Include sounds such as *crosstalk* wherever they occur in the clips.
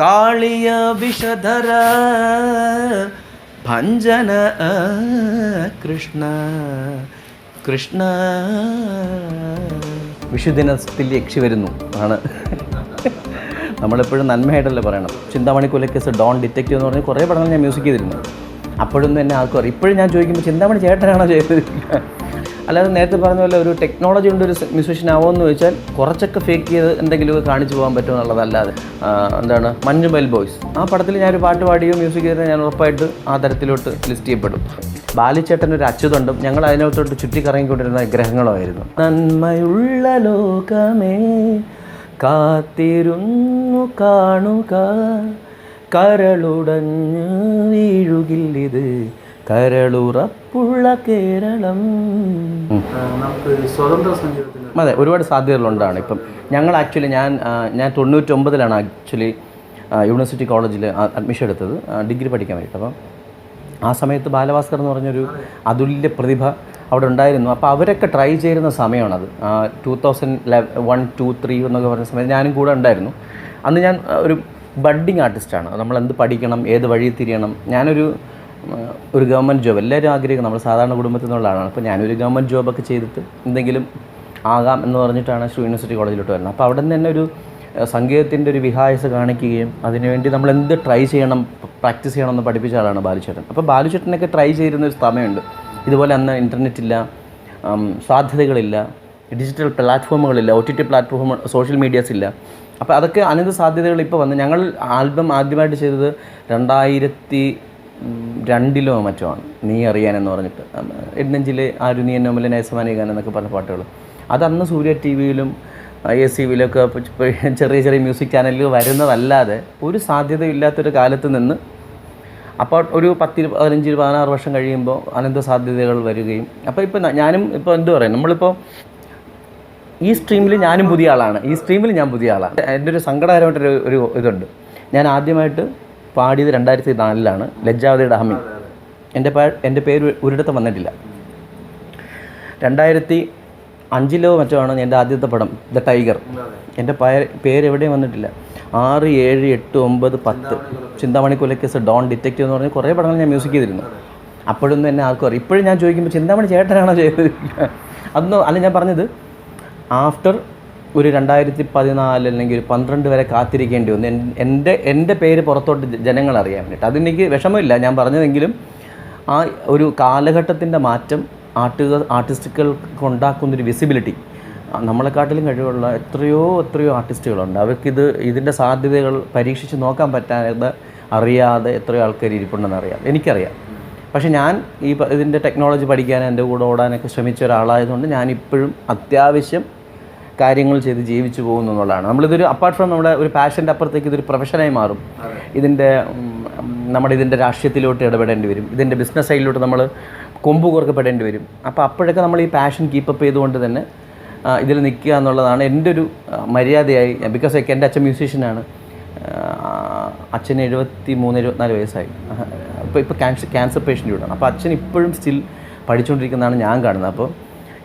ಕಾಳಿಯ ವಿಷಧರ ಭಂಜನ കൃഷ്ണ കൃഷ്ണ വിഷുദിനത്തിൽ യക്ഷി വരുന്നു ആണ് നമ്മളെപ്പോഴും നന്മയായിട്ടല്ലേ പറയണം ചിന്താമണി കൊലക്കേസ് ഡോൺ ഡിറ്റക്റ്റീവ് എന്ന് പറഞ്ഞ് കുറേ പടങ്ങൾ ഞാൻ മ്യൂസിക് ചെയ്തിരുന്നു അപ്പോഴൊന്നും എന്നെ ആൾക്കും അറിയാം ഇപ്പോഴും ഞാൻ ചോദിക്കുമ്പോൾ ചിന്താമണി ചേട്ടനാണോ ചെയ്തത് അല്ലാതെ നേരത്തെ പറഞ്ഞ പോലെ ഒരു ടെക്നോളജി കൊണ്ട് ഒരു മ്യൂസീഷ്യൻ ആവുമെന്ന് ചോദിച്ചാൽ കുറച്ചൊക്കെ ഫേക്ക് ചെയ്ത് എന്തെങ്കിലുമൊക്കെ കാണിച്ചു പോകാൻ പറ്റും എന്നുള്ളതല്ലാതെ. എന്താണ്? മഞ്ഞുമൽ ബോയ്സ് ആ പടത്തിൽ ഞാനൊരു പാട്ട് പാടിയോ മ്യൂസിക് ചെയ്താൽ ഞാൻ ഉറപ്പായിട്ട് ആ തരത്തിലോട്ട് ലിസ്റ്റ് ചെയ്യപ്പെടും. ബാലിച്ചേട്ടൻ ഒരു അച്യുതുണ്ടും ഞങ്ങൾ അതിനകത്തോട്ട് ചുറ്റിക്കറങ്ങിക്കൊണ്ടിരുന്ന ഗ്രഹങ്ങളുമായിരുന്നു. നന്മയുള്ള ലോകമേ കാത്തിരുന്നു കാണുക. കരളുടഞ്ഞു വീഴുകില്ലിത് കരളുറപ്പുള്ള കേരളം. നമുക്ക് സ്വതന്ത്ര സംഗീതത്തിന് അതെ ഒരുപാട് സാധ്യതകളുണ്ടാണ്. ഇപ്പം ഞങ്ങൾ ആക്ച്വലി ഞാൻ ഞാൻ തൊണ്ണൂറ്റൊമ്പതിലാണ് ആക്ച്വലി യൂണിവേഴ്സിറ്റി കോളേജിൽ അഡ്മിഷൻ എടുത്തത്. ഡിഗ്രി പഠിക്കാൻ വേണ്ടിയിട്ട്. അപ്പം ആ സമയത്ത് ബാലഭാസ്കർ എന്ന് പറഞ്ഞൊരു അതുല്യ പ്രതിഭ അവിടെ ഉണ്ടായിരുന്നു. അപ്പോൾ അവരൊക്കെ ട്രൈ ചെയ്യുന്ന സമയമാണത്. Two thousand one two three എന്നൊക്കെ പറഞ്ഞ സമയത്ത് ഞാനും കൂടെ ഉണ്ടായിരുന്നു. അന്ന് ഞാൻ ഒരു ബഡ്ഡിങ് ആർട്ടിസ്റ്റാണ് നമ്മൾ എന്ത് പഠിക്കണം ഏത് വഴി തിരിയണം. ഞാനൊരു ഒരു ഗവൺമെന്റ് ജോബ്. എല്ലാവരും ആഗ്രഹിക്കും നമ്മൾ സാധാരണ കുടുംബത്തിൽ നിന്നുള്ള ആളാണ്. അപ്പോൾ ഞാനൊരു ഗവൺമെന്റ് ജോബൊക്കെ ചെയ്തിട്ട് എന്തെങ്കിലും ആകാം എന്ന് പറഞ്ഞിട്ടാണ് ശ്രീ യൂണിവേഴ്സിറ്റി കോളേജിലോട്ട് വരുന്നത്. അപ്പോൾ അവിടെ നിന്ന് തന്നെ ഒരു സംഗീതത്തിന്റെ ഒരു വിഹായസ് കാണിക്കുകയും അതിനുവേണ്ടി നമ്മൾ എന്ത് ട്രൈ ചെയ്യണം പ്രാക്ടീസ് ചെയ്യണം എന്ന് പഠിപ്പിച്ച ആളാണ് ബാലുചേട്ടൻ. അപ്പോൾ ബാലുചേട്ടനൊക്കെ ട്രൈ ചെയ്തിരുന്ന ഒരു സമയമുണ്ട്. ഇതുപോലെ അന്ന് ഇന്റർനെറ്റ് ഇല്ല സാധ്യതകളില്ല digital പ്ലാറ്റ്ഫോമുകളില്ല O T T platform social medias ഇല്ല. അപ്പോൾ അതൊക്കെ അനന്ത സാധ്യതകൾ ഇപ്പോൾ വന്ന്. ഞങ്ങൾ ആൽബം ആദ്യമായിട്ട് ചെയ്തത് രണ്ടായിരത്തി രണ്ടിലോ മറ്റോ ആണ്. നീ അറിയാൻ എന്ന് പറഞ്ഞിട്ട് എഡ്നെഞ്ചിലെ ആരു നീ എന്നോമലെ നൈസമാനികാൻ എന്നൊക്കെ പറഞ്ഞ പാട്ടുകൾ അത് അന്ന് സൂര്യ ടി വിയിലും എ സി വിയിലൊക്കെ ചെറിയ ചെറിയ മ്യൂസിക് ചാനലിൽ വരുന്നതല്ലാതെ ഒരു സാധ്യതയില്ലാത്തൊരു കാലത്ത് നിന്ന് അപ്പോൾ ഒരു പത്ത് പതിനഞ്ച് പതിനാറ് വർഷം കഴിയുമ്പോൾ അനന്ത സാധ്യതകൾ വരികയും അപ്പോൾ ഇപ്പോൾ ഞാനും ഇപ്പോൾ എന്തു പറയും? നമ്മളിപ്പോൾ ഈ സ്ട്രീമിൽ ഞാനും പുതിയ ആളാണ്. ഈ സ്ട്രീമിൽ ഞാൻ പുതിയ ആളാണ്. എന്റെ ഒരു സങ്കടകരമായിട്ടൊരു ഒരു ഇതുണ്ട്. ഞാൻ ആദ്യമായിട്ട് പാടിയത് രണ്ടായിരത്തി നാലിലാണ് ലജ്ജാവതിയുടെ ഹമ്മി എന്റെ പേ എന്റെ പേര് ഒരിടത്തും വന്നിട്ടില്ല. രണ്ടായിരത്തി അഞ്ചിലോ മറ്റോ ആണ് എന്റെ ആദ്യത്തെ പടം ദ ടൈഗർ. എന്റെ പേര് എവിടെയും വന്നിട്ടില്ല. ആറ് ഏഴ് എട്ട് ഒമ്പത് പത്ത്. ചിന്താമണി കൊലക്കേസ് ഡോൺ ഡിറ്റക്റ്റീവ് എന്ന് പറഞ്ഞ് കുറേ പടങ്ങൾ ഞാൻ മ്യൂസിക് ചെയ്തിരുന്നു. അപ്പോഴൊന്നും എന്നെ ആൾക്കും അറിയാം ഇപ്പോഴും ഞാൻ ചോദിക്കുമ്പോൾ ചിന്താമണി ചേട്ടനാണോ ചെയ്തത്? അതൊന്നും അല്ല ഞാൻ പറഞ്ഞത് ആഫ്റ്റർ ഒരു രണ്ടായിരത്തി പതിനാല് അല്ലെങ്കിൽ ഒരു പന്ത്രണ്ട് വരെ കാത്തിരിക്കേണ്ടി വന്നു. എന്റെ എന്റെ പേര് പുറത്തോട്ട് ജനങ്ങൾ അറിയാൻ വേണ്ടിയിട്ട്. അതെനിക്ക് വിഷമമില്ല. ഞാൻ പറഞ്ഞതെങ്കിലും ആ ഒരു കാലഘട്ടത്തിന്റെ മാറ്റം ആർട്ടുക ആർട്ടിസ്റ്റുകൾക്ക് ഉണ്ടാക്കുന്നൊരു വിസിബിലിറ്റി നമ്മളെക്കാട്ടിലും കഴിവുള്ള എത്രയോ എത്രയോ ആർട്ടിസ്റ്റുകളുണ്ട്. അവർക്കിത് ഇതിന്റെ സാധ്യതകൾ പരീക്ഷിച്ച് നോക്കാൻ പറ്റാതെ അറിയാതെ എത്രയോ ആൾക്കാർ ഇരിപ്പുണ്ടെന്ന് അറിയാം. എനിക്കറിയാം. പക്ഷേ ഞാൻ ഈ ഇതിന്റെ ടെക്നോളജി പഠിക്കാൻ എന്റെ കൂടെ ഓടാനൊക്കെ ശ്രമിച്ച ഒരാളായതുകൊണ്ട് ഞാനിപ്പോഴും അത്യാവശ്യം കാര്യങ്ങൾ ചെയ്ത് ജീവിച്ചു പോകുന്നു എന്നുള്ളതാണ്. നമ്മളിതൊരു അപ്പാർട്ട് ഫ്രം നമ്മുടെ ഒരു പാഷന്റെ അപ്പുറത്തേക്ക് ഇതൊരു പ്രൊഫഷനായി മാറും. ഇതിന്റെ നമ്മുടെ ഇതിന്റെ രാഷ്ട്രീയത്തിലോട്ട് ഇടപെടേണ്ടി വരും. ഇതിന്റെ ബിസിനസ് സൈഡിലോട്ട് നമ്മൾ കൊമ്പ് കോർക്കപ്പെടേണ്ടി വരും. അപ്പോൾ അപ്പോഴൊക്കെ നമ്മൾ ഈ പാഷൻ കീപ്പപ്പ് ചെയ്തുകൊണ്ട് തന്നെ ഇതിൽ നിൽക്കുക എന്നുള്ളതാണ് എന്റെ ഒരു മര്യാദയായി. ബിക്കോസ് ഒക്കെ എന്റെ അച്ഛൻ മ്യൂസീഷ്യനാണ് അച്ഛന് എഴുപത്തി മൂന്ന് എഴുപത്തിനാല് വയസ്സായി. അപ്പോൾ ഇപ്പോൾ ക്യാൻസർ ക്യാൻസർ പേഷ്യന്റ് കൂടാണ് അപ്പോൾ അച്ഛൻ ഇപ്പോഴും സ്റ്റിൽ പഠിച്ചുകൊണ്ടിരിക്കുന്നതാണ് ഞാൻ കാണുന്നത്. അപ്പോൾ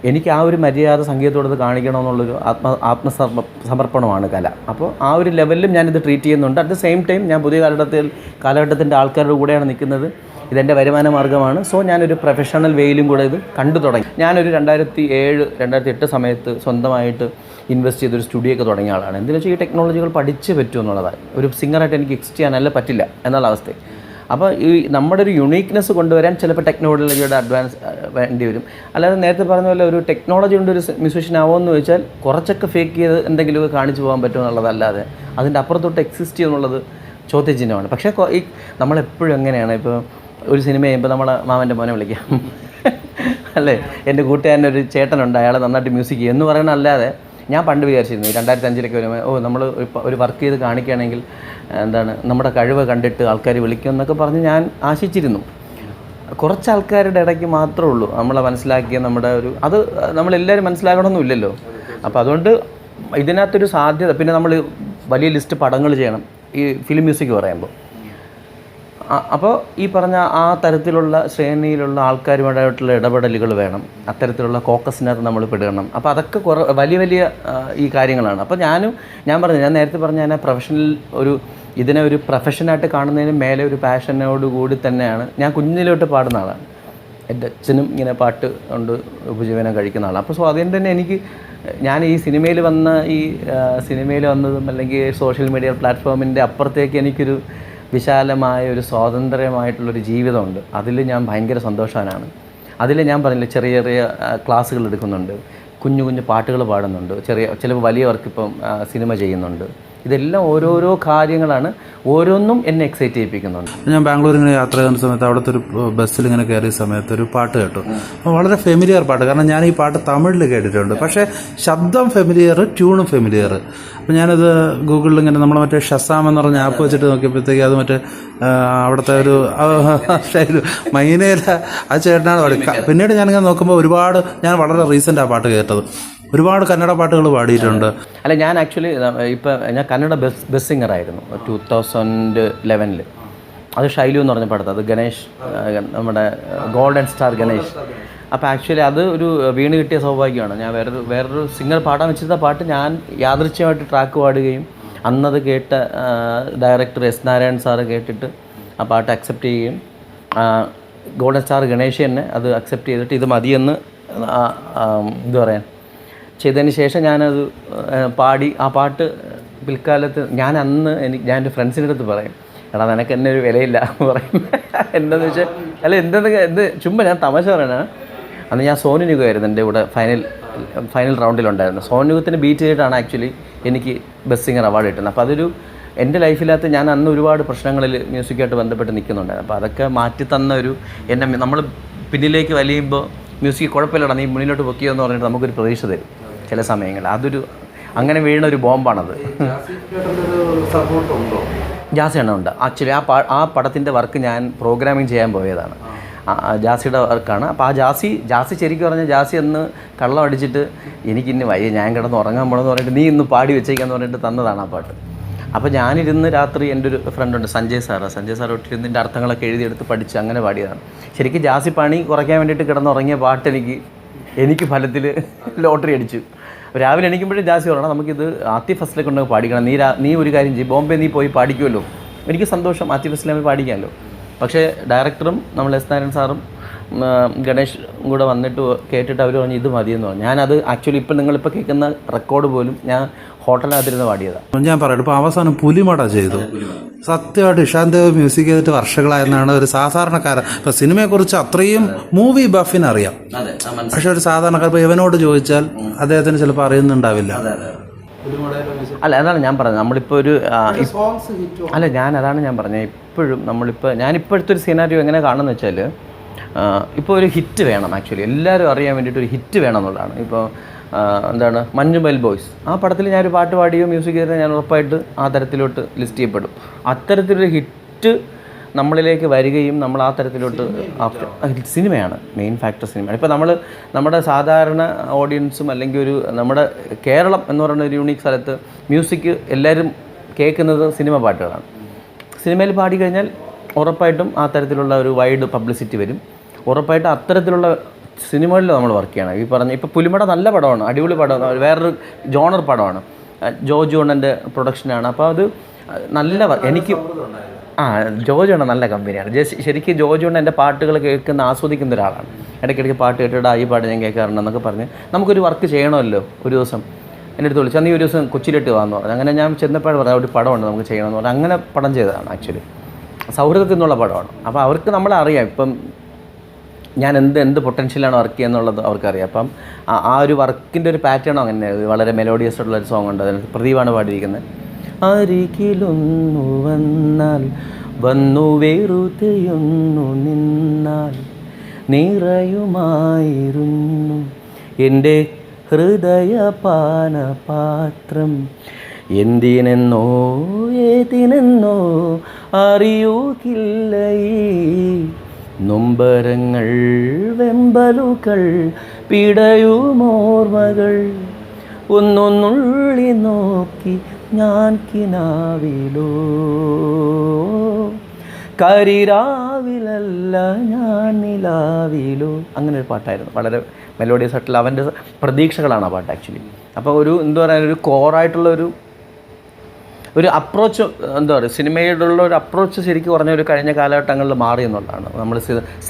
എനിക്ക് ആ ഒരു മര്യാദ സംഗീതത്തോടത് കാണിക്കണമെന്നുള്ളൊരു ആത്മ ആത്മസമ സമർപ്പണമാണ് കല. അപ്പോൾ ആ ഒരു ലെവലിലും ഞാനിത് ട്രീറ്റ് ചെയ്യുന്നുണ്ട്. അറ്റ് ദ സെയിം ടൈം ഞാൻ പുതിയ കാലഘട്ടത്തിൽ കാലഘട്ടത്തിന്റെ ആൾക്കാരുടെ കൂടെയാണ് നിൽക്കുന്നത്. ഇതെന്റെ വരുമാന മാർഗമാണ്. സോ ഞാനൊരു പ്രൊഫഷണൽ വേയിലും കൂടെ ഇത് കണ്ടു തുടങ്ങി. ഞാനൊരു രണ്ടായിരത്തി ഏഴ് രണ്ടായിരത്തി എട്ട് സമയത്ത് സ്വന്തമായിട്ട് ഇൻവെസ്റ്റ് ചെയ്തൊരു സ്റ്റുഡിയോ ഒക്കെ തുടങ്ങിയ ആളാണ്. എന്തെന്ന് വെച്ചാൽ ഈ ടെക്നോളജികൾ പഠിച്ച് പറ്റുമെന്നുള്ളതാണ് ഒരു സിംഗറായിട്ട് എനിക്ക് എക്സ്റ്റ് ചെയ്യാനല്ല പറ്റില്ല എന്നുള്ള അവസ്ഥ. അപ്പോൾ ഈ നമ്മുടെ ഒരു യുണീക്നെസ് കൊണ്ടുവരാൻ ചിലപ്പോൾ ടെക്നോളജിയുടെ അഡ്വാൻസ് വേണ്ടി വരും. അല്ലാതെ നേരത്തെ പറഞ്ഞ പോലെ ഒരു ടെക്നോളജി കൊണ്ട് ഒരു മ്യൂസീഷ്യൻ ആവുമെന്ന് ചോദിച്ചാൽ കുറച്ചൊക്കെ ഫേക്ക് ചെയ്ത് എന്തെങ്കിലുമൊക്കെ കാണിച്ചു പോകാൻ പറ്റും എന്നുള്ളതല്ലാതെ അതിന്റെ അപ്പുറത്തോട്ട് എക്സിസ്റ്റ് ചെയ്യുന്നുള്ളത് ചോദ്യചിഹ്നമാണ്. പക്ഷേ ഈ നമ്മളെപ്പോഴും എങ്ങനെയാണ് ഇപ്പോൾ ഒരു സിനിമ ചെയ്യുമ്പോൾ നമ്മളെ മാമന്റെ മോനെ വിളിക്കാം. *laughs* അല്ലേ? എന്റെ കൂട്ടുകാരന്റെ ഒരു ചേട്ടനുണ്ട് അയാൾ നന്നായിട്ട് മ്യൂസിക് എന്ന് പറയണ അല്ലാതെ ഞാൻ പണ്ട് വിചാരിച്ചിരുന്നു രണ്ടായിരത്തി അഞ്ചിലൊക്കെ വരുമ്പോൾ ഓ നമ്മൾ ഒരു വർക്ക് ചെയ്ത് കാണിക്കുകയാണെങ്കിൽ എന്താണ് നമ്മുടെ കഴിവ് കണ്ടിട്ട് ആൾക്കാർ വിളിക്കും എന്നൊക്കെ പറഞ്ഞ് ഞാൻ ആശിച്ചിരുന്നു. കുറച്ച് ആൾക്കാരുടെ ഇടയ്ക്ക് മാത്രമേ ഉള്ളൂ. നമ്മളെ മനസ്സിലാക്കിയ നമ്മുടെ ഒരു അത് നമ്മളെല്ലാവരും മനസ്സിലാക്കണമെന്നില്ലല്ലോ അപ്പോൾ അതുകൊണ്ട് ഇതിനകത്തൊരു സാധ്യത പിന്നെ നമ്മൾ വലിയ ലിസ്റ്റ് പടങ്ങൾ ചെയ്യണം. ഈ ഫിലിം മ്യൂസിക് പറയുമ്പോൾ അപ്പോൾ ഈ പറഞ്ഞ ആ തരത്തിലുള്ള ശ്രേണിയിലുള്ള ആൾക്കാരുമായിട്ടുള്ള ഇടപെടലുകൾ വേണം. അത്തരത്തിലുള്ള കോക്കസിനകത്ത് നമ്മൾ പെടണം അപ്പോൾ അതൊക്കെ കുറ വലിയ വലിയ ഈ കാര്യങ്ങളാണ്. അപ്പോൾ ഞാനും ഞാൻ പറഞ്ഞു ഞാൻ നേരത്തെ പറഞ്ഞ ഞാൻ പ്രൊഫഷണൽ ഒരു ഇതിനെ ഒരു പ്രൊഫഷനായിട്ട് കാണുന്നതിന് മേലെ ഒരു പാഷനോട് കൂടി തന്നെയാണ് ഞാൻ കുഞ്ഞിലോട്ട് പാടുന്ന ആളാണ്. എന്റെ അച്ഛനും ഇങ്ങനെ പാട്ട് കൊണ്ട് ഉപജീവനം കഴിക്കുന്ന ആളാണ്. അപ്പോൾ സോ അതുകൊണ്ട് തന്നെ എനിക്ക് ഞാൻ ഈ സിനിമയിൽ വന്ന ഈ സിനിമയിൽ വന്നതും അല്ലെങ്കിൽ സോഷ്യൽ മീഡിയ പ്ലാറ്റ്ഫോമിന്റെ അപ്പുറത്തേക്ക് എനിക്കൊരു വിശാലമായ ഒരു സ്വാതന്ത്ര്യമായിട്ടുള്ളൊരു ജീവിതമുണ്ട്. അതിൽ ഞാൻ ഭയങ്കര സന്തോഷവാനാണ്. അതിൽ ഞാൻ പറഞ്ഞില്ല ചെറിയ ചെറിയ ക്ലാസ്സുകൾ എടുക്കുന്നുണ്ട്. കുഞ്ഞു കുഞ്ഞു പാട്ടുകൾ പാടുന്നുണ്ട്. ചെറിയ ചിലപ്പോൾ വലിയവർക്കിപ്പം സിനിമ ചെയ്യുന്നുണ്ട്. ഇതെല്ലാം ഓരോരോ കാര്യങ്ങളാണ് ഓരോന്നും എന്നെ എക്സൈറ്റ് ചെയ്യിപ്പിക്കുന്നുണ്ട്. ഞാൻ ബാംഗ്ലൂർ ഇങ്ങനെ യാത്ര ചെയ്യുന്ന സമയത്ത് അവിടുത്തെ ഒരു ബസ്സിൽ ഇങ്ങനെ കയറിയ സമയത്ത് ഒരു പാട്ട് കേട്ടു. വളരെ ഫെമിലിയർ പാട്ട് കാരണം ഞാൻ ഈ പാട്ട് തമിഴിൽ കേട്ടിട്ടുണ്ട്. പക്ഷേ ശബ്ദം ഫെമിലിയർ ട്യൂണും ഫെമിലിയർ അപ്പം ഞാനത് ഗൂഗിളിൽ ഇങ്ങനെ നമ്മൾ മറ്റേ ഷസാം എന്ന് പറഞ്ഞ ആപ്പ് വെച്ചിട്ട് നോക്കിയപ്പോഴത്തേക്ക് അത് മറ്റേ അവിടുത്തെ ഒരു മൈനയിലെ ആ ചേട്ടനാണ് പിന്നീട് ഞാനിങ്ങനെ നോക്കുമ്പോൾ ഒരുപാട് ഞാൻ വളരെ റീസെന്റ് ആ പാട്ട് കേട്ടത്. ഒരുപാട് കന്നഡ പാട്ടുകൾ പാടിയിട്ടുണ്ട്. അല്ല ഞാൻ ആക്ച്വലി ഇപ്പം ഞാൻ കന്നഡ ബസ് ബസ് സിംഗർ ആയിരുന്നു ടു തൗസൻഡ് ലെവനിൽ അത് ഷൈലു എന്ന് പറഞ്ഞ പടത്ത് അത് ഗണേഷ് നമ്മുടെ ഗോൾഡൻ സ്റ്റാർ ഗണേഷ്. അപ്പോൾ ആക്ച്വലി അത് ഒരു വീണ് കിട്ടിയ സൗഭാഗ്യമാണ്. ഞാൻ വേറൊരു വേറൊരു സിംഗർ പാടാൻ വെച്ചിരുന്ന പാട്ട് ഞാൻ യാദൃച്ഛ്യമായിട്ട് ട്രാക്ക് പാടുകയും അന്നത് കേട്ട ഡയറക്ടർ എസ് നാരായൺ സാറ് കേട്ടിട്ട് ആ പാട്ട് അക്സെപ്റ്റ് ചെയ്യുകയും ഗോൾഡൻ സ്റ്റാർ ഗണേഷ് തന്നെ അത് അക്സെപ്റ്റ് ചെയ്തിട്ട് ഇത് മതിയെന്ന് എന്ത് പറയാൻ. ചെയ്തതിന് ശേഷം ഞാനത് പാടി ആ പാട്ട് പിൽക്കാലത്ത് ഞാൻ അന്ന് എനിക്ക് ഞാൻ എന്റെ ഫ്രണ്ട്സിന്റെ അടുത്ത് പറയും എടാ നിനക്ക് എന്നെ ഒരു വിലയില്ല എന്ന് പറയും. എന്താണെന്ന് വെച്ചാൽ അല്ല എന്തെന്ന് എന്ത് ചുമ്മാ ഞാൻ തമാശ പറയണ. അന്ന് ഞാൻ സോനു നിഗമായിരുന്നു എന്റെ കൂടെ ഫൈനൽ ഫൈനൽ റൗണ്ടിലുണ്ടായിരുന്നു. സോനു ബീറ്റ് ചെയ്തിട്ടാണ് ആക്ച്വലി എനിക്ക് ബെസ്റ്റ് സിംഗർ അവാർഡ് കിട്ടുന്നത്. അപ്പോൾ അതൊരു എന്റെ ലൈഫിലകത്ത് ഞാൻ അന്ന് ഒരുപാട് പ്രശ്നങ്ങളിൽ മ്യൂസിക്കായിട്ട് ബന്ധപ്പെട്ട് നിൽക്കുന്നുണ്ടായിരുന്നു. അപ്പോൾ അതൊക്കെ മാറ്റി തന്ന ഒരു എന്നെ നമ്മൾ പിന്നിലേക്ക് വലിയുമ്പോൾ മ്യൂസിക് കുഴപ്പമില്ലടാ നീ മുന്നിലോട്ട് പൊക്കിയോ എന്ന് പറഞ്ഞിട്ട് നമുക്കൊരു പ്രതീക്ഷ തരും. ചില സമയങ്ങളിൽ. അതൊരു അങ്ങനെ വീഴുന്ന ഒരു ബോംബാണത്. ജാസി ഉണ്ട് ആക്ച്വലി ആ പാ ആ പടത്തിന്റെ വർക്ക് ഞാൻ പ്രോഗ്രാമിംഗ് ചെയ്യാൻ പോയതാണ്. ജാസിയുടെ വർക്കാണ്. അപ്പോൾ ആ ജാസി ജാസി ശരിക്കും പറഞ്ഞാൽ ജാസി അന്ന് കള്ളം അടിച്ചിട്ട് എനിക്കിന്ന് വയ്യ ഞാൻ കിടന്ന് ഉറങ്ങാൻ പോകണമെന്ന് പറഞ്ഞിട്ട് നീ ഇന്ന് പാടി വെച്ചേക്കാന്ന് പറഞ്ഞിട്ട് തന്നതാണ് ആ പാട്ട്. അപ്പോൾ ഞാനിരുന്ന് രാത്രി എന്റെ ഒരു ഫ്രണ്ടുണ്ട് സഞ്ജയ് സാറ്. സഞ്ജയ് സാർ ഒട്ടിരുന്ന് ഇതിന്റെ അർത്ഥങ്ങളൊക്കെ എഴുതിയെടുത്ത് പഠിച്ച് അങ്ങനെ പാടിയതാണ്. ശരിക്കും ജാസി പണി കുറയ്ക്കാൻ വേണ്ടിയിട്ട് കിടന്നുറങ്ങിയ പാട്ട് എനിക്ക് എനിക്ക് ഫലത്തിൽ ലോട്ടറി അടിച്ചു. രാവിലെ എണീക്കുമ്പോഴേ ജാസി പറയണം. നമുക്കിത് ആത്തിഫ് ഫസ്റ്റിലേക്ക് കൊണ്ട് പാടിക്കണം. നീ നീ ഒരു കാര്യം ചെയ്യും. ബോംബെ നീ പോയി പാടിക്കുമല്ലോ എനിക്ക് സന്തോഷം. ആത്തിഫ് ഫസ്റ്റിലെ പാടിക്കാമല്ലോ. പക്ഷേ ഡയറക്ടറും നമ്മൾ എസ് നാരായണൻ സാറും ഗണേഷ് കൂടെ വന്നിട്ട് കേട്ടിട്ട് അവർ പറഞ്ഞു ഇത് മതിയെന്ന് പറഞ്ഞു. ഞാനത് ആക്ച്വലി ഇപ്പം നിങ്ങളിപ്പോൾ കേൾക്കുന്ന റെക്കോർഡ് പോലും ഞാൻ ഹോട്ടലിനകത്തിരുന്ന് പാടിയതാണ് ഞാൻ പറയട്ടെ ഇപ്പോൾ അവസാനം പുലിമട ചെയ്തു. സത്യമായിട്ട് ഇഷാന്ത് ദേവ് മ്യൂസിക് ചെയ്തിട്ട് വർഷങ്ങളായെന്നാണ് ഒരു സാധാരണക്കാരൻ. ഇപ്പം സിനിമയെക്കുറിച്ച് അത്രയും മൂവി ബഫിന് അറിയാം അതെ പക്ഷെ ഒരു സാധാരണക്കാരൻ ഇപ്പോൾ ഇവനോട് ചോദിച്ചാൽ അദ്ദേഹത്തിന് ചിലപ്പോൾ അറിയുന്നുണ്ടാവില്ല. അല്ല അതാണ് ഞാൻ പറഞ്ഞത്. നമ്മളിപ്പോൾ ഒരു അല്ല ഞാൻ അതാണ് ഞാൻ പറഞ്ഞത്. ഇപ്പോഴും നമ്മളിപ്പോൾ ഞാൻ ഇപ്പോഴത്തെ ഒരു സിനാരിയോ എങ്ങനെ കാണുന്നു വെച്ചാൽ ഇപ്പോൾ ഒരു ഹിറ്റ് വേണം ആക്ച്വലി എല്ലാവരും അറിയാൻ വേണ്ടിയിട്ട് ഒരു ഹിറ്റ് വേണം എന്നുള്ളതാണ്. ഇപ്പോൾ എന്താണ് മഞ്ഞുമൽ ബോയ്സ്. ആ പടത്തിൽ ഞാനൊരു പാട്ട് പാടിയോ മ്യൂസിക് ചെയ്താൽ ഞാൻ ഉറപ്പായിട്ട് ആ തരത്തിലോട്ട് ലിസ്റ്റ് ചെയ്യപ്പെടും. അത്തരത്തിലൊരു ഹിറ്റ് നമ്മളിലേക്ക് വരികയും നമ്മൾ ആ തരത്തിലോട്ട് ആഫ്റ്റർ സിനിമയാണ്. മെയിൻ ഫാക്ടർ സിനിമ ഇപ്പോൾ നമ്മൾ നമ്മുടെ സാധാരണ ഓഡിയൻസും അല്ലെങ്കിൽ ഒരു നമ്മുടെ കേരളം എന്ന് പറയുന്ന ഒരു യൂണീക്ക് സ്ഥലത്ത് മ്യൂസിക് എല്ലാവരും കേൾക്കുന്നത് സിനിമ പാട്ടുകളാണ്. സിനിമയിൽ പാടിക്കഴിഞ്ഞാൽ ഉറപ്പായിട്ടും ആ തരത്തിലുള്ള ഒരു വൈഡ് പബ്ലിസിറ്റി വരും. ഉറപ്പായിട്ടും അത്തരത്തിലുള്ള സിനിമകളിൽ നമ്മൾ വർക്ക് ചെയ്യണം. ഈ പറഞ്ഞ ഇപ്പോൾ പുലിമട നല്ല പടമാണ് അടിപൊളി പടമാണ് വേറൊരു ജോണർ പടമാണ്. ജോജ് ജോണന്റെ പ്രൊഡക്ഷനാണ് അപ്പോൾ അത് നല്ല എനിക്ക് ആ ജോജ് ജോണ നല്ല കമ്പനിയാണ്. ജസ്റ്റ് ശരിക്കും ജോജ് ജോണ എന്റെ പാട്ടുകൾ കേൾക്കുന്ന ആസ്വദിക്കുന്ന ഒരാളാണ്. ഇടയ്ക്കിടയ്ക്ക് പാട്ട് കേട്ടിട്ട് ഈ പാട്ട് ഞാൻ കേൾക്കാറുണ്ട് എന്നൊക്കെ പറഞ്ഞ് നമുക്കൊരു വർക്ക് ചെയ്യണമല്ലോ ഒരു ദിവസം. എന്റെ അടുത്ത് വിളിച്ചു നീ ഒരു ദിവസം കൊച്ചിയിലിട്ട് വന്നു പറഞ്ഞു. അങ്ങനെ ഞാൻ ചെന്നപ്പോഴും പറഞ്ഞു ഒരു പടമുണ്ട് നമുക്ക് ചെയ്യണമെന്ന് പറഞ്ഞു. അങ്ങനെ പടം ചെയ്തതാണ് ആക്ച്വലി സൗഹൃദത്തിൽ നിന്നുള്ള പടമാണ്. അപ്പോൾ അവർക്ക് നമ്മളറിയാം. ഇപ്പം ഞാൻ എന്ത് എന്ത് പൊട്ടൻഷ്യലാണ് വർക്ക് ചെയ്യുന്നുള്ളത് അവർക്കറിയാം. അപ്പം ആ- ഒരു വർക്കിന്റെ ഒരു പാറ്റേണോ അങ്ങനെ വളരെ മെലോഡിയസ് ആയിട്ടുള്ള ഒരു സോങ് ഉണ്ട്. അതിനകത്ത് പ്രദീപാണ് പാടിയിരിക്കുന്നത്. അരികിലൊന്നു വന്നാൽ വന്നു വെറുതെയൊന്നു നിന്നാൽ നിറയുമായിരുന്നു എന്റെ ഹൃദയപാനപാത്രം. എന്തിനെന്നോ ഏതിനെന്നോ അറിയൂകില്ല. നൊമ്പരങ്ങൾ വെമ്പലുകൾ പിടയുമോർമകൾ. ഒന്നൊന്നുള്ളി നോക്കി ഞാൻ കിനാവിലോ. കരിരാവിലല്ല ഞാൻ നിലാവിലോ. അങ്ങനെ ഒരു പാട്ടായിരുന്നു. വളരെ മെലോഡിയസ് ആയിട്ടുള്ള അവന്റെ പ്രതീക്ഷകളാണ് ആ പാട്ട് ആക്ച്വലി അപ്പോൾ ഒരു എന്താ പറയുക ഒരു കോറായിട്ടുള്ള ഒരു ഒരു അപ്രോച്ച് എന്താ പറയുക സിനിമയോടുള്ള ഒരു അപ്രോച്ച് ശരിക്കും പറഞ്ഞ ഒരു കഴിഞ്ഞ കാലഘട്ടങ്ങളിൽ മാറി എന്നുള്ളതാണ്. നമ്മൾ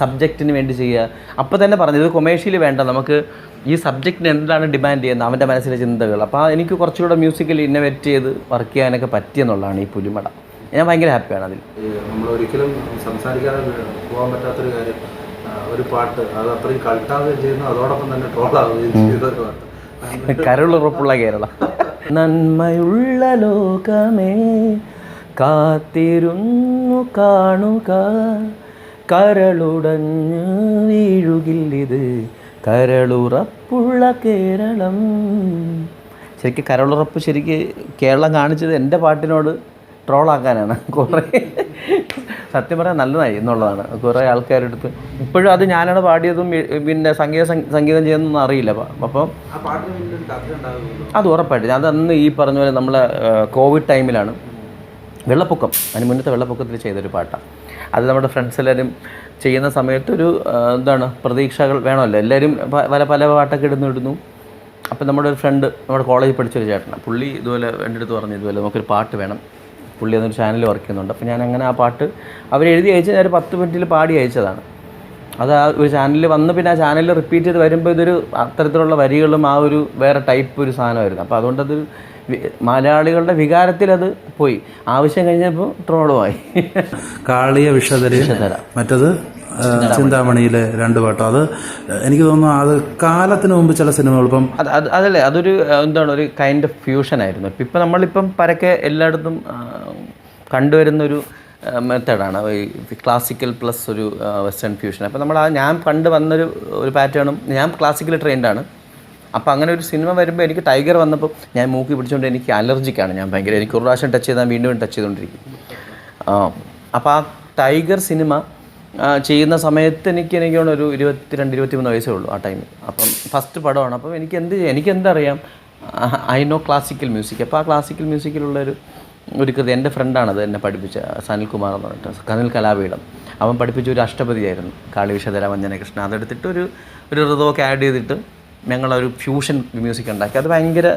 സബ്ജക്റ്റിന് വേണ്ടി ചെയ്യുക. അപ്പോൾ തന്നെ പറഞ്ഞു ഇത് കൊമേഴ്ഷ്യലി വേണ്ട. നമുക്ക് ഈ സബ്ജക്റ്റിന് എന്താണ് ഡിമാൻഡ് ചെയ്യുന്നത്? അവന്റെ മനസ്സിലെ ചിന്തകൾ. അപ്പോൾ എനിക്ക് കുറച്ചുകൂടെ മ്യൂസിക്കലി ഇന്നവേറ്റ് ചെയ്ത് വർക്ക് ചെയ്യാനൊക്കെ പറ്റിയെന്നുള്ളതാണ് ഈ പുലിമട. ഞാൻ ഭയങ്കര ഹാപ്പിയാണ് അതിൽ. നമ്മൾ ഒരിക്കലും സംസാരിക്കാതെ പോകാൻ പറ്റാത്തൊരു കാര്യം ഒരു പാട്ട് അത് അത്രയും കൾട്ടാവുകയും ചെയ്യുന്നു. അതോടൊപ്പം തന്നെ ട്രോളാവുകയും ചെയ്ത ഒരു പാട്ട്. കരളുറപ്പുള്ള കേരള. നന്മയുള്ള ലോകമേ കാത്തിരുന്നു കാണുക. കരളുടഞ്ഞു വീഴുകില്ലിത് കരളുറപ്പുള്ള കേരളം. ശരിക്കും കരളുറപ്പ് ശരിക്ക് കേരളം കാണിച്ചത് എന്റെ പാട്ടിനോട് ട്രോളാക്കാനാണ് കുറേ സത്യം പറയാൻ നല്ലതായി എന്നുള്ളതാണ്. കുറേ ആൾക്കാരെടുത്ത് ഇപ്പോഴും അത് ഞാനാണ് പാടിയതും പിന്നെ സംഗീത സംഗീതം ചെയ്യുന്നൊന്നും അറിയില്ല. അപ്പം അത് ഉറപ്പായിട്ട്. അത് അന്ന് ഈ പറഞ്ഞ പോലെ നമ്മളെ കോവിഡ് ടൈമിലാണ് വെള്ളപ്പൊക്കം അതിന് മുന്നത്തെ വെള്ളപ്പൊക്കത്തിൽ ചെയ്തൊരു പാട്ടാണ് അത് നമ്മുടെ ഫ്രണ്ട്സ് എല്ലാവരും ചെയ്യുന്ന സമയത്തൊരു എന്താണ് പ്രതീക്ഷകൾ വേണമല്ലോ. എല്ലാവരും പല പല പാട്ടൊക്കെ ഇടുന്നു ഇടുന്നു. അപ്പം നമ്മുടെ ഒരു ഫ്രണ്ട് നമ്മുടെ കോളേജിൽ പഠിച്ചൊരു ചേട്ടനാണ് പുള്ളി ഇതുപോലെ എന്റെ അടുത്ത് പറഞ്ഞു ഇതുപോലെ നമുക്കൊരു പാട്ട് വേണം. പുള്ളി എന്നൊരു ചാനൽ വർക്ക് ചെയ്യുന്നുണ്ട്. അപ്പോൾ ഞാൻ അങ്ങനെ ആ പാട്ട് അവരെഴുതി അയച്ച് ഞാൻ ഒരു പത്ത് മിനിറ്റിൽ പാടി അയച്ചതാണ്. അത് ആ ഒരു ചാനലിൽ വന്ന് പിന്നെ ആ ചാനലിൽ റിപ്പീറ്റ് ചെയ്ത് വരുമ്പോൾ ഇതൊരു അത്തരത്തിലുള്ള വരികളും ആ ഒരു വേറെ ടൈപ്പ് ഒരു സാധനമായിരുന്നു. അപ്പോൾ അതുകൊണ്ട് അത് മലയാളികളുടെ വികാരത്തിൽ അത് പോയി. ആവശ്യം കഴിഞ്ഞപ്പോൾ ട്രോളുമായി കാളിയ വിഷധര. മറ്റത് ചിന്താമണിയിലെ രണ്ട് പാട്ടും. അത് എനിക്ക് തോന്നുന്നു അത് കാലത്തിന് മുമ്പ് ചില സിനിമകൾ ഇപ്പം അത് അത് അതല്ലേ അതൊരു എന്താണ് ഒരു കൈൻഡ് ഓഫ് ഫ്യൂഷൻ ആയിരുന്നു. ഇപ്പം ഇപ്പം നമ്മളിപ്പം പരക്കെ എല്ലായിടത്തും കണ്ടുവരുന്നൊരു മെത്തേഡാണ്. ഈ ക്ലാസിക്കൽ പ്ലസ് ഒരു വെസ്റ്റേൺ ഫ്യൂഷൻ അപ്പോൾ നമ്മൾ ആ ഞാൻ കണ്ട് വന്നൊരു ഒരു പാറ്റേണും ഞാൻ ക്ലാസിക്കൽ ട്രെയിൻഡാണ് അപ്പോൾ അങ്ങനെ ഒരു സിനിമ വരുമ്പോൾ എനിക്ക് ടൈഗർ വന്നപ്പോൾ ഞാൻ മൂക്കി പിടിച്ചുകൊണ്ട് എനിക്ക് അലർജിക്കാണ് ഞാൻ ഭയങ്കര എനിക്ക് ഒരു പ്രാവശ്യം ടച്ച് ചെയ്താൽ വീണ്ടും ടച്ച് ചെയ്തുകൊണ്ടിരിക്കും അപ്പോൾ ആ ടൈഗർ സിനിമ ചെയ്യുന്ന സമയത്ത് എനിക്ക് എനിക്ക് ഒരു ഇരുപത്തിരണ്ട് ഇരുപത്തിമൂന്ന് വയസ്സേ ഉള്ളൂ ആ ടൈമിൽ അപ്പം ഫസ്റ്റ് പടമാണ്. അപ്പം എനിക്ക് എന്ത് എനിക്കെന്തറിയാം ഐ നോ ക്ലാസിക്കൽ മ്യൂസിക് അപ്പോൾ ആ ക്ലാസിക്കൽ മ്യൂസിക്കിലുള്ളൊരു ഒരു കൃതി എന്റെ ഫ്രണ്ടാണ് അത് എന്നെ പഠിപ്പിച്ച സനിൽകുമാർ എന്ന് പറഞ്ഞിട്ട് കനിൽ കലാപീഠം. അവൻ പഠിപ്പിച്ച ഒരു അഷ്ടപതിയായിരുന്നു കാളി വിഷധര വഞ്ചനകൃഷ്ണൻ. അതെടുത്തിട്ട് ഒരു ഒരു ഋതുവൊക്കെ ആഡ് ചെയ്തിട്ട് ഞങ്ങളൊരു ഫ്യൂഷൻ മ്യൂസിക് ഉണ്ടാക്കി. അത് ഭയങ്കര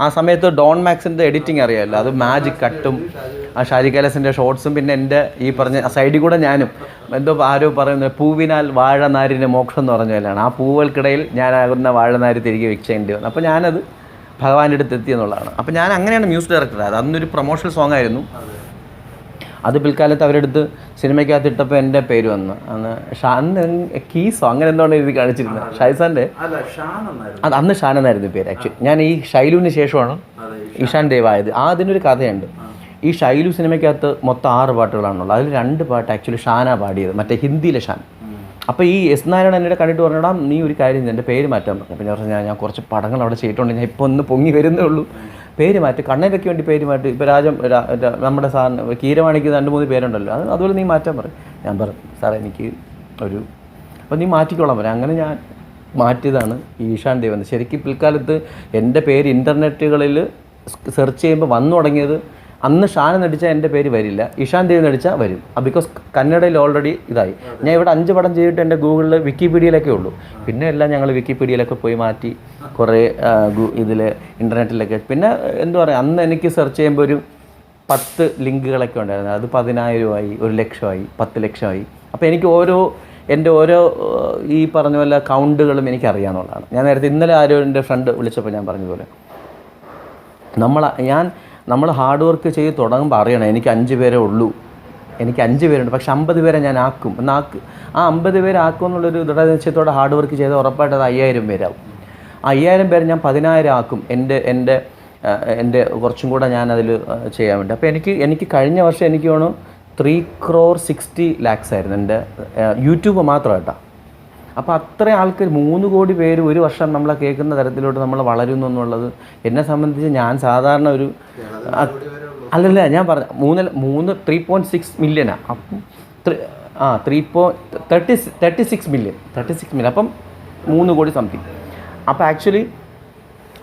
ആ സമയത്ത് ഡോൺ മാക്സിന്റെ എഡിറ്റിംഗ് അറിയാമല്ലോ അത് മാജിക് കട്ടും ആ ഷാജി കലാസിന്റെ ഷോർട്സും പിന്നെ എന്റെ ഈ പറഞ്ഞ സൈഡിൽ കൂടെ ഞാനും. എന്തോ ആരോ പറയുന്നത് പൂവിനാൽ വാഴനാരിന് മോക്ഷം എന്ന് പറഞ്ഞ പോലെയാണ്. ആ പൂവുകൾക്കിടയിൽ ഞാനാകുന്ന വാഴനാരി തിരികെ വെച്ചേണ്ടി വന്നു. അപ്പോൾ ഞാനത് ഭഗവാന്റെ അടുത്ത് എത്തി എന്നുള്ളതാണ്. അപ്പോൾ ഞാൻ അങ്ങനെയാണ് മ്യൂസിക് ഡയറക്ടർ. അത് അന്നൊരു പ്രൊമോഷണൽ സോങ് ആയിരുന്നു. അത് പിൽക്കാലത്ത് അവരെടുത്ത് സിനിമയ്ക്കകത്ത് ഇട്ടപ്പോൾ എന്റെ പേര് വന്നു. അന്ന് ഷാ അന്ന് കീസോ അങ്ങനെ എന്താണ് എഴുതി കാണിച്ചിരുന്നത്. ഷൈസാന്റെ അത് അന്ന് ഷാൻ എന്നായിരുന്നു പേര് ആക്ച്വലി ഞാൻ ഈ ഷൈലുവിന് ശേഷമാണ് ഇഷാൻ ദേവ് ആയത്. ആ അതിനൊരു കഥയുണ്ട്. ഈ ഷൈലു സിനിമയ്ക്കകത്ത് മൊത്തം ആറ് പാട്ടുകളാണുള്ളത്. അതിൽ രണ്ട് പാട്ട് ആക്ച്വലി ഷാനാ പാടിയത്. മറ്റേ ഹിന്ദിയിലെ ഷാൻ. അപ്പോൾ ഈ എസ് നാരായണൻ എന്നെ കണ്ടിട്ട് പറഞ്ഞടാ നീ ഒരു കാര്യം എന്റെ പേര് മാറ്റാൻ പറഞ്ഞു. പിന്നെ പറഞ്ഞു ഞാൻ കുറച്ച് പടങ്ങൾ അവിടെ ചെയ്തിട്ടുണ്ട്. ഞാൻ ഇപ്പോൾ ഒന്ന് പൊങ്ങി വരുന്നേ ഉള്ളൂ. പേര് മാറ്റി. കണ്ണനൊക്കെ വേണ്ടി പേര് മാറ്റി. ഇപ്പോൾ രാജം നമ്മുടെ സാറിന് കീരവാണിക്ക് രണ്ട് മൂന്ന് പേരുണ്ടല്ലോ. അത് അതുപോലെ നീ മാറ്റാൻ പറയും. ഞാൻ പറഞ്ഞു സാറേ എനിക്ക് ഒരു അപ്പോൾ നീ മാറ്റിക്കോളാൻ പറയാം അങ്ങനെ ഞാൻ മാറ്റിയതാണ് ഈശാൻ ദേവൻ ശരിക്കും പിൽക്കാലത്ത് എന്റെ പേര് ഇന്റർനെറ്റുകളിൽ സെർച്ച് ചെയ്യുമ്പോൾ വന്നു തുടങ്ങിയത് അന്ന് ഷാൻ നടിച്ച എന്റെ പേര് വരില്ല. ഇഷാൻ ദേവ് നടിച്ചാൽ വരും. ബിക്കോസ് കന്നഡയിൽ ഓൾറെഡി ഇതായി. ഞാൻ ഇവിടെ അഞ്ച് പടം ചെയ്തിട്ട് എന്റെ ഗൂഗിളിൽ വിക്കിപീഡിയയിലൊക്കെ ഉള്ളൂ. പിന്നെ എല്ലാം ഞങ്ങൾ വിക്കിപീഡിയയിലൊക്കെ പോയി മാറ്റി കുറേ ഇതിൽ ഇന്റർനെറ്റിലൊക്കെ. പിന്നെ എന്താ പറയുക അന്ന് എനിക്ക് സെർച്ച് ചെയ്യുമ്പോൾ ഒരു പത്ത് ലിങ്കുകളൊക്കെ ഉണ്ടായിരുന്നു. അത് പതിനായിരമായി ഒരു ലക്ഷമായി പത്ത് ലക്ഷമായി അപ്പോൾ എനിക്ക് ഓരോ എന്റെ ഓരോ ഈ പറഞ്ഞ പോലെ കൗണ്ടുകളും എനിക്ക് അറിയാമെന്നുള്ളതാണ്. ഞാൻ നേരത്തെ ഇന്നലെ ആരോ എന്റെ ഫ്രണ്ട് വിളിച്ചപ്പോൾ ഞാൻ പറഞ്ഞതുപോലെ നമ്മൾ ഞാൻ നമ്മൾ ഹാർഡ് വർക്ക് ചെയ്ത് തുടങ്ങുമ്പോൾ അറിയണം എനിക്ക് അഞ്ച് പേരേ ഉള്ളൂ. എനിക്ക് അഞ്ച് പേരുണ്ട് പക്ഷെ അമ്പത് പേരെ ഞാൻ ആക്കും. എന്നാക്ക് ആ അമ്പത് പേരെ ആക്കും എന്നുള്ളൊരു ദൃഢനിശ്ചയത്തോടെ ഹാർഡ് വർക്ക് ചെയ്ത് ഉറപ്പായിട്ട് അത് അയ്യായിരം പേരാവും. ആ അയ്യായിരം പേരെ ഞാൻ പതിനായിരം ആക്കും. എന്റെ എന്റെ എന്റെ കുറച്ചും കൂടെ ഞാനതിൽ ചെയ്യാൻ വേണ്ടി. അപ്പോൾ എനിക്ക് എനിക്ക് കഴിഞ്ഞ വർഷം എനിക്ക് വേണം ത്രീ ക്രോർ സിക്സ്റ്റി ലാക്സ് ആയിരുന്നു എന്റെ യൂട്യൂബ് മാത്രം അപ്പോൾ അത്ര ആൾക്കാർ മൂന്ന് കോടി പേര് ഒരു വർഷം നമ്മളെ കേൾക്കുന്ന തരത്തിലോട്ട് നമ്മൾ വളരുന്നു എന്നുള്ളത് എന്നെ സംബന്ധിച്ച് ഞാൻ സാധാരണ ഒരു അല്ലല്ല ഞാൻ പറഞ്ഞ മൂന്ന് മൂന്ന് ത്രീ പോയിന്റ് സിക്സ് മില്യനാണ് അപ്പം ആ ത്രീ പോ thirty thirty six million thirty six million അപ്പം മൂന്ന് കോടി സംതിങ് അപ്പോൾ ആക്ച്വലി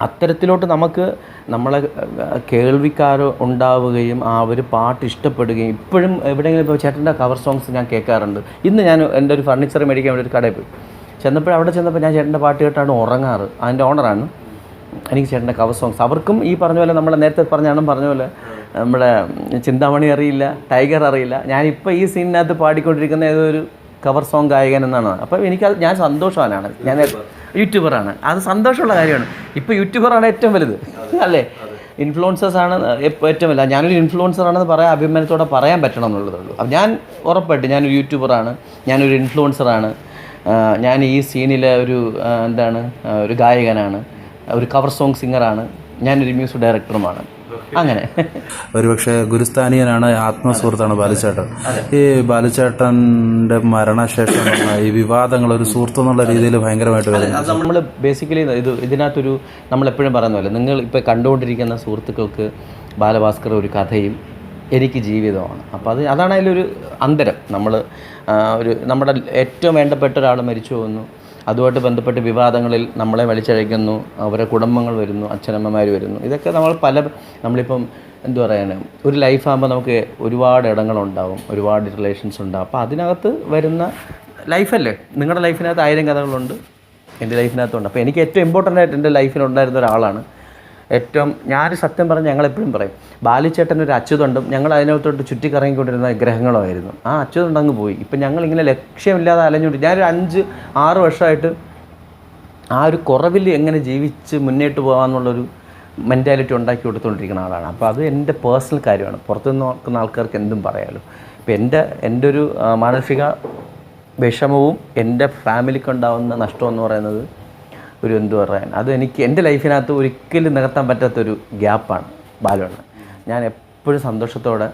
അത്തരത്തിലോട്ട് നമുക്ക് നമ്മളെ കേൾവിക്കാർ ഉണ്ടാവുകയും ആ ഒരു പാട്ട് ഇഷ്ടപ്പെടുകയും ഇപ്പോഴും എവിടെയെങ്കിലും ഇപ്പോൾ ചേട്ടന്റെ കവർ സോങ്സ് ഞാൻ കേൾക്കാറുണ്ട്. ഇന്ന് ഞാൻ എന്റെ ഒരു ഫർണിച്ചർ മേടിക്കാൻ വേണ്ടി ഒരു കടയിൽ പോയി. ചെന്നപ്പോൾ അവിടെ ചെന്നപ്പോൾ ഞാൻ ചേട്ടന്റെ പാട്ട് കേട്ടാണ് ഉറങ്ങാറ്. അതിന്റെ ഓണറാണ് എനിക്ക് ചേട്ടന്റെ കവർ സോങ്സ് അവർക്കും ഈ പറഞ്ഞ പോലെ നമ്മളെ നേരത്തെ പറഞ്ഞാണ് പറഞ്ഞ പോലെ നമ്മുടെ ചിന്താമണി അറിയില്ല ടൈഗർ അറിയില്ല. ഞാനിപ്പോൾ ഈ സീനിനകത്ത് പാടിക്കൊണ്ടിരിക്കുന്ന ഒരു കവർ സോങ് ഗായകൻ എന്നാണ്. അപ്പോൾ എനിക്ക് ഞാൻ സന്തോഷവാനാണ്. ഞാൻ യൂട്യൂബറാണ്. അത് സന്തോഷമുള്ള കാര്യമാണ്. ഇപ്പോൾ യൂട്യൂബറാണ് ഏറ്റവും വലുത്. അല്ലേ? ഇൻഫ്ലുവൻസേഴ്സാണ് ഏറ്റവും വലുത്. ഞാനൊരു ഇൻഫ്ലുവൻസറാണെന്ന് പറയാൻ അഭിമാനത്തോടെ പറയാൻ പറ്റണം എന്നുള്ളതുള്ളൂ അപ്പം ഞാൻ ഉറപ്പായിട്ട് ഞാനൊരു യൂട്യൂബറാണ്. ഞാനൊരു ഇൻഫ്ലുവൻസറാണ് ഞാൻ ഈ സീനിലെ ഒരു എന്താണ് ഒരു ഗായകനാണ്. ഒരു കവർ സോങ് സിംഗറാണ് ഞാനൊരു മ്യൂസിക് ഡയറക്ടറുമാണ് അങ്ങനെ. ഒരുപക്ഷെ ഗുരുസ്ഥാനീയനാണ് ആത്മസുഹൃത്താണ് ബാലുചേട്ടൻ. ഈ ബാലുചേട്ടന്റെ മരണശേഷം ഈ വിവാദങ്ങൾ ഒരു സുഹൃത്ത് എന്നുള്ള രീതിയിൽ ഭയങ്കരമായിട്ട് വരുന്നത്. നമ്മൾ ബേസിക്കലി ഇത് ഇതിനകത്തൊരു നമ്മളെപ്പോഴും പറയുന്ന പോലെ നിങ്ങൾ ഇപ്പോൾ കണ്ടുകൊണ്ടിരിക്കുന്ന സുഹൃത്തുക്കൾക്ക് ബാലഭാസ്കർ ഒരു കഥയും എനിക്ക് ജീവിതമാണ് അപ്പോൾ അത് അതാണ് അതിലൊരു അന്തരം. നമ്മൾ ഒരു നമ്മുടെ ഏറ്റവും വേണ്ടപ്പെട്ട ഒരാൾ മരിച്ചു പോകുന്നു. അതുമായിട്ട് ബന്ധപ്പെട്ട് വിവാദങ്ങളിൽ നമ്മളെ വലിച്ചഴയ്ക്കുന്നു അവരെ കുടുംബങ്ങൾ വരുന്നു അച്ഛനമ്മമാർ വരുന്നു. ഇതൊക്കെ നമ്മൾ പല നമ്മളിപ്പം എന്തു പറയാൻ ഒരു ലൈഫാകുമ്പോൾ നമുക്ക് ഒരുപാട് ഇടങ്ങളുണ്ടാവും ഒരുപാട് റിലേഷൻസ് ഉണ്ടാവും. അപ്പോൾ അതിനകത്ത് വരുന്ന ലൈഫല്ലേ നിങ്ങളുടെ ലൈഫിനകത്ത് ആയിരം കഥകളുണ്ട് എന്റെ ലൈഫിനകത്തുണ്ട് അപ്പോൾ എനിക്ക് ഏറ്റവും ഇമ്പോർട്ടന്റ് ആയിട്ട് എന്റെ ലൈഫിലുണ്ടായിരുന്ന ഒരാളാണ് ഏറ്റവും ഞാൻ സത്യം പറഞ്ഞ് ഞങ്ങളെപ്പോഴും പറയും ബാലിച്ചേട്ടൻ ഒരു അച്യുതണ്ടും ഞങ്ങൾ അതിനകത്തോട്ട് ചുറ്റിക്കറങ്ങിക്കൊണ്ടിരുന്ന ഗ്രഹങ്ങളുമായിരുന്നു. ആ അച്യുതണ്ട് അങ്ങ് പോയി. ഇപ്പം ഞങ്ങളിങ്ങനെ ലക്ഷ്യമില്ലാതെ അലഞ്ഞുകൊണ്ട് ഞാനൊരു അഞ്ച് ആറ് വർഷമായിട്ട് ആ ഒരു കുറവിൽ എങ്ങനെ ജീവിച്ച് മുന്നോട്ട് പോകാമെന്നുള്ളൊരു മെന്റാലിറ്റി ഉണ്ടാക്കി കൊടുത്തുകൊണ്ടിരിക്കുന്ന ആളാണ്. അപ്പോൾ അത് എന്റെ പേഴ്സണൽ കാര്യമാണ്. പുറത്തുനിന്ന് നോക്കുന്ന ആൾക്കാർക്ക് എന്തും പറയാമല്ലോ ഇപ്പോൾ എന്റെ എന്റെ ഒരു മാനസിക വിഷമവും എന്റെ ഫാമിലിക്ക് ഉണ്ടാകുന്ന നഷ്ടം എന്ന് പറയുന്നത് ഒരു എന്തു പറയാൻ. അത് എനിക്ക് എന്റെ ലൈഫിനകത്ത് ഒരിക്കലും നികത്താൻ പറ്റാത്തൊരു ഗ്യാപ്പാണ് ബാലുവണ്ണൻ ഞാൻ എപ്പോഴും സന്തോഷത്തോടെ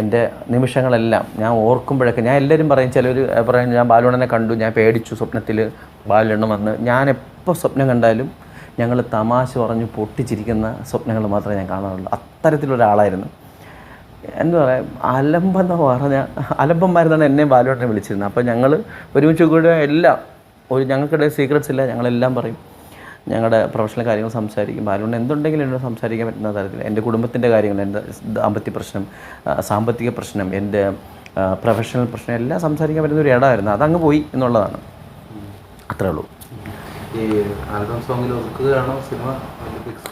എന്റെ നിമിഷങ്ങളെല്ലാം ഞാൻ ഓർക്കുമ്പോഴൊക്കെ ഞാൻ എല്ലാവരും പറയും ചിലർ പറയും ഞാൻ ബാലുവണ്ണനെ കണ്ടു ഞാൻ പേടിച്ചു സ്വപ്നത്തിൽ ബാലുവണ്ണം വന്ന്. ഞാൻ എപ്പോൾ സ്വപ്നം കണ്ടാലും ഞങ്ങൾ തമാശ പറഞ്ഞ് പൊട്ടിച്ചിരിക്കുന്ന സ്വപ്നങ്ങൾ മാത്രമേ ഞാൻ കാണാറുള്ളൂ. അത്തരത്തിലൊരാളായിരുന്നു. എന്താ പറയുക അലമ്പെന്ന് പറഞ്ഞാൽ അലമ്പന്മാരെന്നാണ് എന്നെ ബാലുണ്ണനെ വിളിച്ചിരുന്നത്. അപ്പോൾ ഞങ്ങൾ ഒരുമിച്ച് കൂടെ എല്ലാം ഒരു ഞങ്ങൾക്കിടെ സീക്രട്സ് ഇല്ല. ഞങ്ങളെല്ലാം പറയും. ഞങ്ങളുടെ പ്രൊഫഷണൽ കാര്യങ്ങൾ സംസാരിക്കും. ബാലുകൊണ്ട് എന്തുണ്ടെങ്കിലും എന്നോട് സംസാരിക്കാൻ പറ്റുന്ന തരത്തിൽ. എന്റെ കുടുംബത്തിന്റെ കാര്യങ്ങൾ എന്റെ ദാമ്പത്യ പ്രശ്നം സാമ്പത്തിക പ്രശ്നം എന്റെ പ്രൊഫഷണൽ പ്രശ്നം എല്ലാം സംസാരിക്കാൻ പറ്റുന്ന ഒരു ഇടമായിരുന്നു. അതങ്ങ് പോയി എന്നുള്ളതാണ്. അത്രേ ഉള്ളൂ.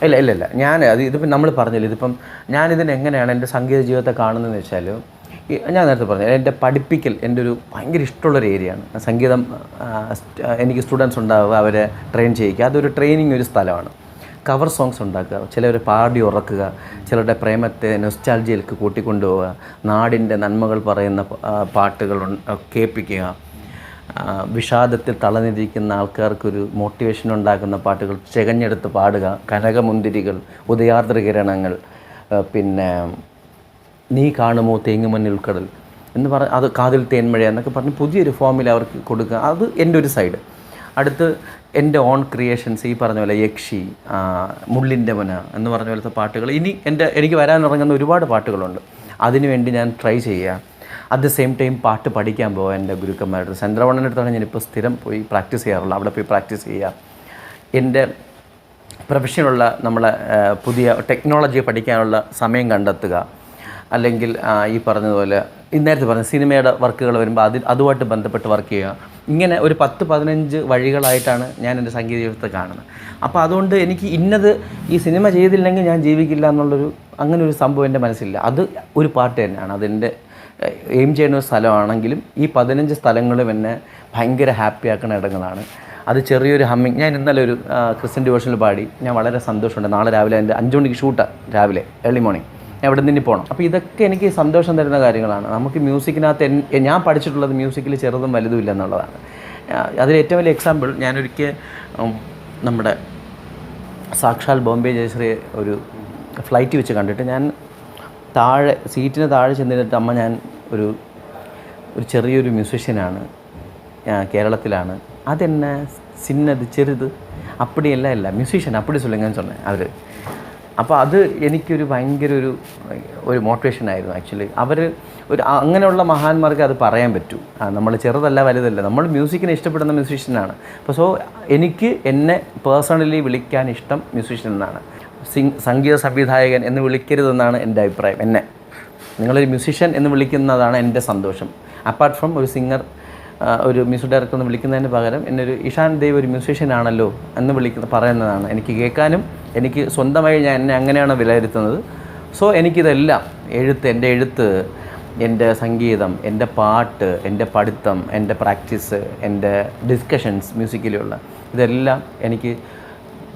ഇല്ല ഇല്ല ഇല്ല. ഞാൻ അത് ഇതിപ്പം നമ്മൾ പറഞ്ഞില്ല ഇതിപ്പം ഞാനിതിനെങ്ങനെയാണ് എന്റെ സംഗീത ജീവിതത്തെ കാണുന്നതെന്ന് വെച്ചാൽ ഞാൻ നേരത്തെ പറഞ്ഞു എന്റെ പഠിപ്പിക്കൽ എന്റെ ഒരു ഭയങ്കര ഇഷ്ടമുള്ളൊരു ഏരിയയാണ്. സംഗീതം എനിക്ക് സ്റ്റുഡൻസ് ഉണ്ടാവുക അവരെ ട്രെയിൻ ചെയ്യിക്കുക. അതൊരു ട്രെയിനിങ് ഒരു സ്ഥലമാണ്. കവർ സോങ്സ് ഉണ്ടാക്കുക ചിലർ പാടി ഉറക്കുക ചിലരുടെ പ്രേമത്തെ നൊസ്റ്റാൾജിയിലേക്ക് കൂട്ടിക്കൊണ്ടുപോവുക നാടിന്റെ നന്മകൾ പറയുന്ന പാട്ടുകൾ കേൾപ്പിക്കുക. വിഷാദത്തിൽ തളർന്നിരിക്കുന്ന ആൾക്കാർക്കൊരു മോട്ടിവേഷൻ ഉണ്ടാക്കുന്ന പാട്ടുകൾ ചെകഞ്ഞെടുത്ത് പാടുക കനകമുന്തിരികൾ ഉദയാർദ്ര കിരണങ്ങൾ പിന്നെ നീ കാണുമോ തേങ്ങുമണ്ണിൽ കടൽ? എന്ന് പറ അത് കാതിൽ തേന്മഴ എന്നൊക്കെ പറഞ്ഞ് പുതിയൊരു ഫോമിൽ അവർക്ക് കൊടുക്കുക. അത് എന്റെ ഒരു സൈഡ്. അടുത്ത് എന്റെ ഓൺ ക്രിയേഷൻസ് ഈ പറഞ്ഞ പോലെ യക്ഷി മുള്ളിന്റെ മുന എന്ന് പറഞ്ഞ പോലത്തെ പാട്ടുകൾ. ഇനി എന്റെ എനിക്ക് വരാനിറങ്ങുന്ന ഒരുപാട് പാട്ടുകളുണ്ട്. അതിനുവേണ്ടി ഞാൻ ട്രൈ ചെയ്യുക. അറ്റ് ദ സെയിം ടൈം പാട്ട് പഠിക്കാൻ പോകാൻ എന്റെ ഗുരുക്കന്മാരുടെ ചന്ദ്രവണ്ണന്റെ അടുത്താണ് ഞാനിപ്പോൾ സ്ഥിരം പോയി പ്രാക്ടീസ് ചെയ്യാറുള്ളത്. അവിടെ പോയി പ്രാക്ടീസ് ചെയ്യുക. എന്റെ പ്രൊഫഷനുള്ള നമ്മളെ പുതിയ ടെക്നോളജി പഠിക്കാനുള്ള സമയം കണ്ടെത്തുക. അല്ലെങ്കിൽ ഈ പറഞ്ഞതുപോലെ നേരത്തെ പറഞ്ഞ സിനിമയുടെ വർക്കുകൾ വരുമ്പോൾ അതിൽ അതുമായിട്ട് ബന്ധപ്പെട്ട് വർക്ക് ചെയ്യുക. ഇങ്ങനെ ഒരു പത്ത് പതിനഞ്ച് വഴികളായിട്ടാണ് ഞാൻ എന്റെ സംഗീത ജീവിതത്തെ കാണുന്നത്. അപ്പോൾ അതുകൊണ്ട് എനിക്ക് ഇന്നത് ഈ സിനിമ ചെയ്തില്ലെങ്കിൽ ഞാൻ ജീവിക്കില്ല എന്നുള്ളൊരു അങ്ങനെ ഒരു സംഭവം എന്റെ മനസ്സില്ല അത് ഒരു പാട്ട് തന്നെയാണ്. അതെന്റെ എയിം ചെയ്യുന്ന ഒരു സ്ഥലമാണെങ്കിലും ഈ പതിനഞ്ച് സ്ഥലങ്ങളും എന്നെ ഭയങ്കര ഹാപ്പി ആക്കുന്ന ഇടങ്ങളാണ്. അത് ചെറിയൊരു ഹമ്മിങ് ഞാൻ ഇന്നലെ ഒരു ക്രിസ്ത്യൻ ഡിവോഷനിൽ പാടി. ഞാൻ വളരെ സന്തോഷമുണ്ട്. നാളെ രാവിലെ എന്റെ അഞ്ച് മണിക്ക് ഷൂട്ടാണ് രാവിലെ ഏർലി മോർണിംഗ് എവിടെ നിന്ന് പോകണം അപ്പോൾ ഇതൊക്കെ എനിക്ക് സന്തോഷം തരുന്ന കാര്യങ്ങളാണ്. നമുക്ക് മ്യൂസിക്കിനകത്ത് ഞാൻ പഠിച്ചിട്ടുള്ളത് മ്യൂസിക്കിൽ ചെറുതും വലുതും ഇല്ല എന്നുള്ളതാണ് അതിൽ ഏറ്റവും വലിയ എക്സാമ്പിൾ ഞാനൊരിക്കൽ നമ്മുടെ സാക്ഷാൽ ബോംബെ ജയശ്രീ ഒരു ഫ്ലൈറ്റ് വെച്ച് കണ്ടിട്ട് ഞാൻ താഴെ സീറ്റിന് താഴെ ചെന്നിട്ട് അമ്മ ഞാൻ ഒരു ഒരു ചെറിയൊരു മ്യൂസീഷ്യനാണ് കേരളത്തിലാണ്. അതെന്നെ? സിന്നത് ചെറുത്. അപ്പടിയല്ല അല്ല മ്യൂസീഷ്യൻ അപ്പടി ചൊല്ലുങ്ങാൻ സൊന്നെ അവർ അപ്പോൾ അത് എനിക്കൊരു ഭയങ്കര ഒരു ഒരു മോട്ടിവേഷൻ ആയിരുന്നു ആക്ച്വലി അവർ ഒരു അങ്ങനെയുള്ള മഹാന്മാർക്ക് അത് പറയാൻ പറ്റൂ. നമ്മൾ ചെറുതല്ല വലുതല്ല. നമ്മൾ മ്യൂസിക്കിനെ ഇഷ്ടപ്പെടുന്ന മ്യൂസീഷ്യനാണ് അപ്പോൾ സോ എനിക്ക് എന്നെ പേഴ്സണലി വിളിക്കാൻ ഇഷ്ടം മ്യൂസീഷ്യൻ എന്നാണ്. സിംഗ് സംഗീത സംവിധായകൻ എന്ന് വിളിക്കരുതെന്നാണ് എന്റെ അഭിപ്രായം എന്നെ. നിങ്ങളൊരു മ്യൂസിഷ്യൻ എന്ന് വിളിക്കുന്നതാണ് എന്റെ സന്തോഷം. അപ്പാർട്ട് ഫ്രം ഒരു സിംഗർ ഒരു മ്യൂസിക് ഡയറക്ടർ എന്ന് വിളിക്കുന്നതിന് പകരം എന്നൊരു ഇഷാൻ ദേവ് ഒരു മ്യൂസീഷ്യൻ ആണല്ലോ എന്ന് വിളിക്കുന്ന പറയുന്നതാണ്. എനിക്ക് കേൾക്കാനും എനിക്ക് സ്വന്തമായി ഞാൻ എന്നെ അങ്ങനെയാണ് വിലയിരുത്തുന്നത്. സോ എനിക്കിതെല്ലാം എഴുത്ത് എന്റെ എഴുത്ത് എന്റെ സംഗീതം എന്റെ പാട്ട് എന്റെ പഠിത്തം എന്റെ പ്രാക്ടീസ് എന്റെ ഡിസ്കഷൻസ് മ്യൂസിക്കിലുള്ള ഇതെല്ലാം എനിക്ക്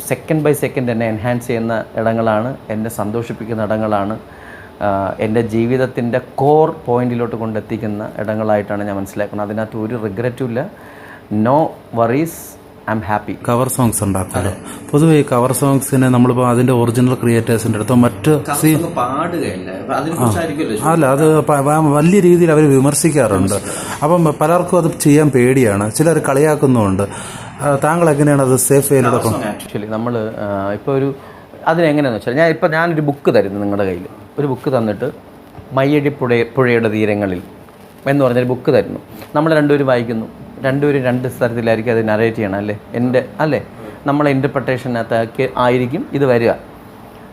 സെക്കൻഡ് ബൈ സെക്കൻഡ് എന്നെ എൻഹാൻസ് ചെയ്യുന്ന ഇടങ്ങളാണ് എന്നെ സന്തോഷിപ്പിക്കുന്ന ഇടങ്ങളാണ് എന്റെ ജീവിതത്തിന്റെ കോർ പോയിന്റിലോട്ട് കൊണ്ടെത്തിക്കുന്ന ഇടങ്ങളായിട്ടാണ് ഞാൻ മനസ്സിലാക്കുന്നത്. അതിനകത്ത് ഒരു റിഗ്രറ്റും ഇല്ല. No worries I'm happy cover songs ഉണ്ടാക്കുമല്ലോ പൊതുവെ കവർ സോങ്സിനെ നമ്മളിപ്പോൾ അതിന്റെ ഒറിജിനൽ ക്രിയേറ്റേഴ്സിന്റെ അടുത്തോ മറ്റ് അല്ല അത് വലിയ രീതിയിൽ അവർ വിമർശിക്കാറുണ്ട്. അപ്പം പലർക്കും അത് ചെയ്യാൻ പേടിയാണ്. ചിലർ കളിയാക്കുന്നുമുണ്ട്. താങ്കൾ എങ്ങനെയാണ് അത് സേഫ് ചെയ്യുന്നത് ആക്ച്വലി നമ്മൾ ഇപ്പോൾ ഒരു അതിനെങ്ങനെയാണെന്ന് വെച്ചാൽ ഞാൻ ഇപ്പോൾ ഞാനൊരു ബുക്ക് തരുന്നു നിങ്ങളുടെ കയ്യിൽ ഒരു ബുക്ക് തന്നിട്ട് മയ്യടി പുഴ പുഴയുടെ തീരങ്ങളിൽ എന്ന് പറഞ്ഞൊരു ബുക്ക് തരുന്നു. നമ്മൾ രണ്ടുപേരും വായിക്കുന്നു. രണ്ടുപേരും രണ്ട് സ്ഥലത്തിലായിരിക്കും അത് നറേറ്റ് ചെയ്യണം അല്ലേ? എന്റെ അല്ലേ? നമ്മളെ ഇന്റർപ്രട്ടേഷനകത്തേക്ക് ആയിരിക്കും ഇത് വരിക.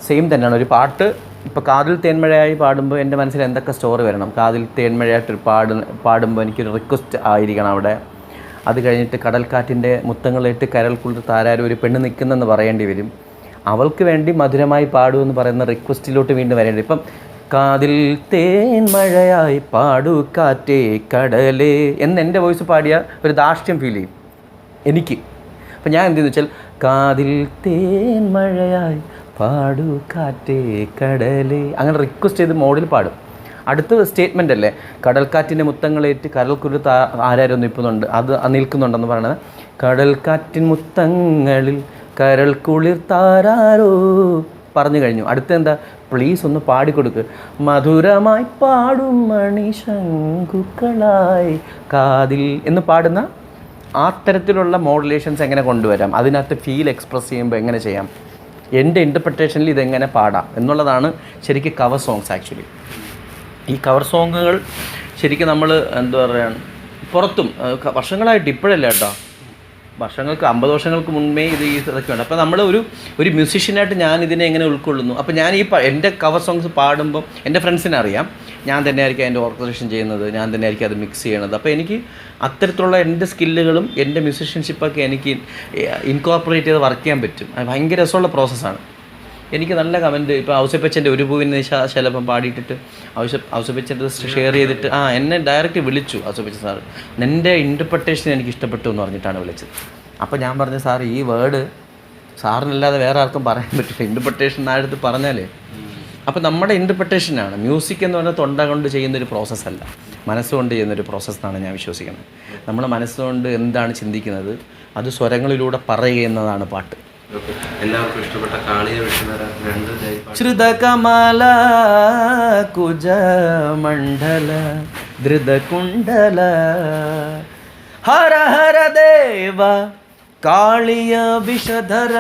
സെയിം തന്നെയാണ് ഒരു പാട്ട് ഇപ്പോൾ കാതിൽ തേന്മഴയായി പാടുമ്പോൾ എന്റെ മനസ്സിൽ എന്തൊക്കെ സ്റ്റോറി വരണം? കാതിൽ തേന്മഴയായിട്ട് പാട് പാടുമ്പോൾ എനിക്കൊരു റിക്വസ്റ്റ് ആയിരിക്കണം അവിടെ. അത് കഴിഞ്ഞിട്ട് കടൽക്കാറ്റിന്റെ മുത്തങ്ങളിട്ട് കരൽക്കുള്ളിൽ താരാരും ഒരു പെണ്ണ് നിൽക്കുന്നെന്ന് പറയേണ്ടി വരും. അവൾക്ക് വേണ്ടി മധുരമായി പാടുമെന്ന് പറയുന്ന റിക്വസ്റ്റിലോട്ട് വീണ്ടും വരേണ്ടി ഇപ്പം കാതിൽ തേൻ മഴയായി പാടു കാറ്റേ കടലേ എന്ന് എന്റെ വോയിസ് പാടിയ ഒരു ദാഷ്ട്യം ഫീൽ ചെയ്യും. എനിക്ക്. അപ്പം ഞാൻ എന്തെന്ന് വെച്ചാൽ കാതിൽ തേൻ മഴയായി പാടു കാറ്റേ കടലേ. അങ്ങനെ റിക്വസ്റ്റ് ചെയ്ത് മോഡിൽ പാടും. അടുത്ത സ്റ്റേറ്റ്മെന്റ് അല്ലേ? കടൽക്കാറ്റിന്റെ മുത്തങ്ങളേറ്റ് കടൽക്കുരു താ ആരാരും നിൽക്കുന്നുണ്ട് അത് നിൽക്കുന്നുണ്ടെന്ന് പറയണത്. കടൽക്കാറ്റിൻ മുത്തങ്ങളിൽ കരൾ കുളിർ താരാരോ? പറഞ്ഞു കഴിഞ്ഞു. അടുത്ത എന്താ പ്ലീസ് ഒന്ന് പാടിക്കൊടുക്ക്. മധുരമായി പാടും മണി ശങ്കുക്കളായി കാതിൽ എന്ന് പാടുന്ന ആ തരത്തിലുള്ള മോഡുലേഷൻസ് എങ്ങനെ കൊണ്ടുവരാം? അതിനകത്ത് ഫീൽ എക്സ്പ്രസ് ചെയ്യുമ്പോൾ എങ്ങനെ ചെയ്യാം? എന്റെ ഇന്റർപ്രിട്ടേഷനിൽ ഇതെങ്ങനെ പാടാം? എന്നുള്ളതാണ് ശരിക്കും കവർ സോങ്സ് ആക്ച്വലി ഈ കവർ സോങ്ങുകൾ ശരിക്കും നമ്മൾ എന്താ പറയുക പുറത്തും വർഷങ്ങളായിട്ട് ഇപ്പോഴല്ല കേട്ടോ? വർഷങ്ങൾക്ക് അമ്പത് വർഷങ്ങൾക്ക് മുൻപേ ഇത് ഈ ഇതൊക്കെ ഉണ്ട്. അപ്പോൾ നമ്മൾ ഒരു ഒരു മ്യൂസിഷ്യനായിട്ട് ഞാൻ ഇതിനെ എങ്ങനെ ഉൾക്കൊള്ളുന്നു? അപ്പോൾ ഞാൻ ഈ എന്റെ കവർ സോങ്സ് പാടുമ്പോൾ എന്റെ ഫ്രണ്ട്സിനെ അറിയാം ഞാൻ തന്നെ ആയിരിക്കും അതിന്റെ ഓർക്കസ്ട്രേഷൻ ചെയ്യുന്നത് ഞാൻ തന്നെ ആയിരിക്കും അത് മിക്സ് ചെയ്യണത്. അപ്പോൾ എനിക്ക് അത്തരത്തിലുള്ള എന്റെ സ്കില്ലുകളും എന്റെ മ്യൂസിഷ്യൻഷിപ്പൊക്കെ എനിക്ക് ഇൻകോർപ്പറേറ്റ് ചെയ്ത് വർക്ക് ചെയ്യാൻ പറ്റും. അത് ഭയങ്കര രസമുള്ള പ്രോസസ്സാണ് എനിക്ക് നല്ല കമന്റ് ഇപ്പോൾ ഔസപ്പച്ചന്റെ ഒരു പൂവിന് ശലഭം പാടിയിട്ടിട്ട് ഔസ ഔസപ്പച്ചന്റെ ഷെയർ ചെയ്തിട്ട് ആ എന്നെ ഡയറക്റ്റ് വിളിച്ചു ഔസപ്പച്ച സാർ എന്റെ ഇന്റർപ്രിട്ടേഷൻ എനിക്ക് ഇഷ്ടപ്പെട്ടു എന്ന് പറഞ്ഞിട്ടാണ് വിളിച്ചത്. അപ്പോൾ ഞാൻ പറഞ്ഞു സാർ ഈ വേർഡ് സാറിനല്ലാതെ വേറെ ആർക്കും പറയാൻ പറ്റില്ല. ഇന്റർപ്രിട്ടേഷൻ ആയിട്ട് പറഞ്ഞാലേ? അപ്പോൾ നമ്മുടെ ഇന്റർപ്രിട്ടേഷനാണ് മ്യൂസിക് എന്ന് പറഞ്ഞാൽ തൊണ്ട കൊണ്ട് ചെയ്യുന്നൊരു പ്രോസസ്സല്ല മനസ്സുകൊണ്ട് ചെയ്യുന്നൊരു പ്രോസസ്സാണ് ഞാൻ വിശ്വസിക്കുന്നത്. നമ്മൾ മനസ്സുകൊണ്ട് എന്താണ് ചിന്തിക്കുന്നത്? അത് സ്വരങ്ങളിലൂടെ പറയുക എന്നതാണ് പാട്ട്. എല്ലാവർക്കും ഇഷ്ടപ്പെട്ട കാളിയ ധൃതകുണ്ഡല രണ്ട് ശ്രുതകമല കുജമണ്ഡല ധൃതകുണ്ടല. ഹര ഹര ദേവ കാളിയ വിഷധര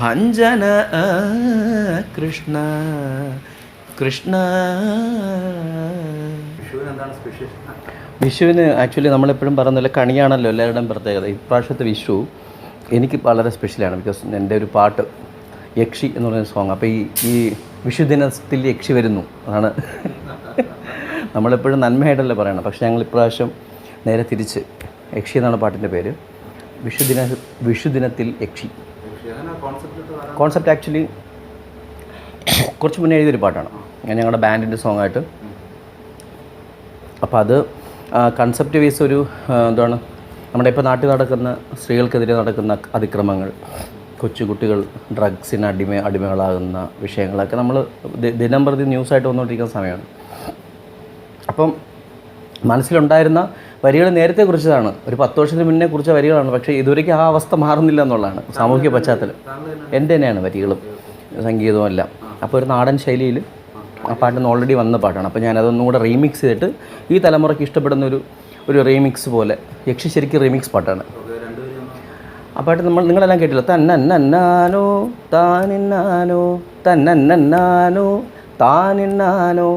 ഭഞ്ജന കൃഷ്ണ കൃഷ്ണ. വിഷുവിന് ആക്ച്വലി നമ്മളെപ്പോഴും പറയുന്നില്ല കണിയാണല്ലോ എല്ലാവരുടെയും പ്രത്യേകത. ഇപ്രാവശ്യത്തെ വിഷു. എനിക്ക് വളരെ സ്പെഷ്യലാണ് ബിക്കോസ് എന്റെ ഒരു പാട്ട് യക്ഷി എന്ന് പറയുന്ന സോങ് അപ്പോൾ ഈ ഈ വിഷുദിനത്തിൽ യക്ഷി വരുന്നു. അതാണ് *laughs* നമ്മളെപ്പോഴും നന്മയായിട്ടല്ലേ പറയണം പക്ഷേ ഞങ്ങൾ ഇപ്രാവശ്യം നേരെ തിരിച്ച് യക്ഷി എന്നാണ് പാട്ടിന്റെ പേര്. വിഷുദിന വിഷുദിനത്തിൽ യക്ഷി. കോൺസെപ്റ്റ് ആക്ച്വലി *coughs* കുറച്ച് മുന്നേ എഴുതിയൊരു പാട്ടാണ്. ഞാൻ ഞങ്ങളുടെ ബാൻഡിന്റെ സോങ് ആയിട്ട്. അപ്പോൾ അത് കൺസെപ്റ്റ് വൈസ് ഒരു എന്താണ് നമ്മുടെ ഇപ്പോൾ നാട്ടിൽ നടക്കുന്ന സ്ത്രീകൾക്കെതിരെ നടക്കുന്ന അതിക്രമങ്ങൾ കൊച്ചുകുട്ടികൾ ഡ്രഗ്സിന് അടിമ അടിമകളാകുന്ന വിഷയങ്ങളൊക്കെ നമ്മൾ ദിനം പ്രതി ന്യൂസായിട്ട് വന്നുകൊണ്ടിരിക്കുന്ന സമയമാണ്. അപ്പം മനസ്സിലുണ്ടായിരുന്ന വരികൾ നേരത്തെ കുറിച്ചതാണ്. ഒരു പത്ത് വർഷത്തിന് മുന്നേ കുറിച്ച വരികളാണ്. പക്ഷേ ഇതുവരേക്കും ആ അവസ്ഥ മാറുന്നില്ല എന്നുള്ളതാണ് സാമൂഹിക പശ്ചാത്തലം. എന്റെ തന്നെയാണ് വരികളും സംഗീതവും എല്ലാം. അപ്പോൾ ഒരു നാടൻ ശൈലിയിൽ ആ പാട്ടിന് ഓൾറെഡി വന്ന പാട്ടാണ്. അപ്പോൾ ഞാനതൊന്നും കൂടെ റീമിക്സ് ചെയ്തിട്ട് ഈ തലമുറയ്ക്ക് ഇഷ്ടപ്പെടുന്ന ഒരു ഒരു റീമിക്സ് പോലെ. യക്ഷി ശരിക്കും റീമിക്സ് പാട്ടാണ്. ആ പാട്ട് നമ്മൾ നിങ്ങളെല്ലാം കേട്ടില്ല? തന്നന്നാനോ താനിന്നാനോ തന്നന്നാനോ താനിന്നാനോ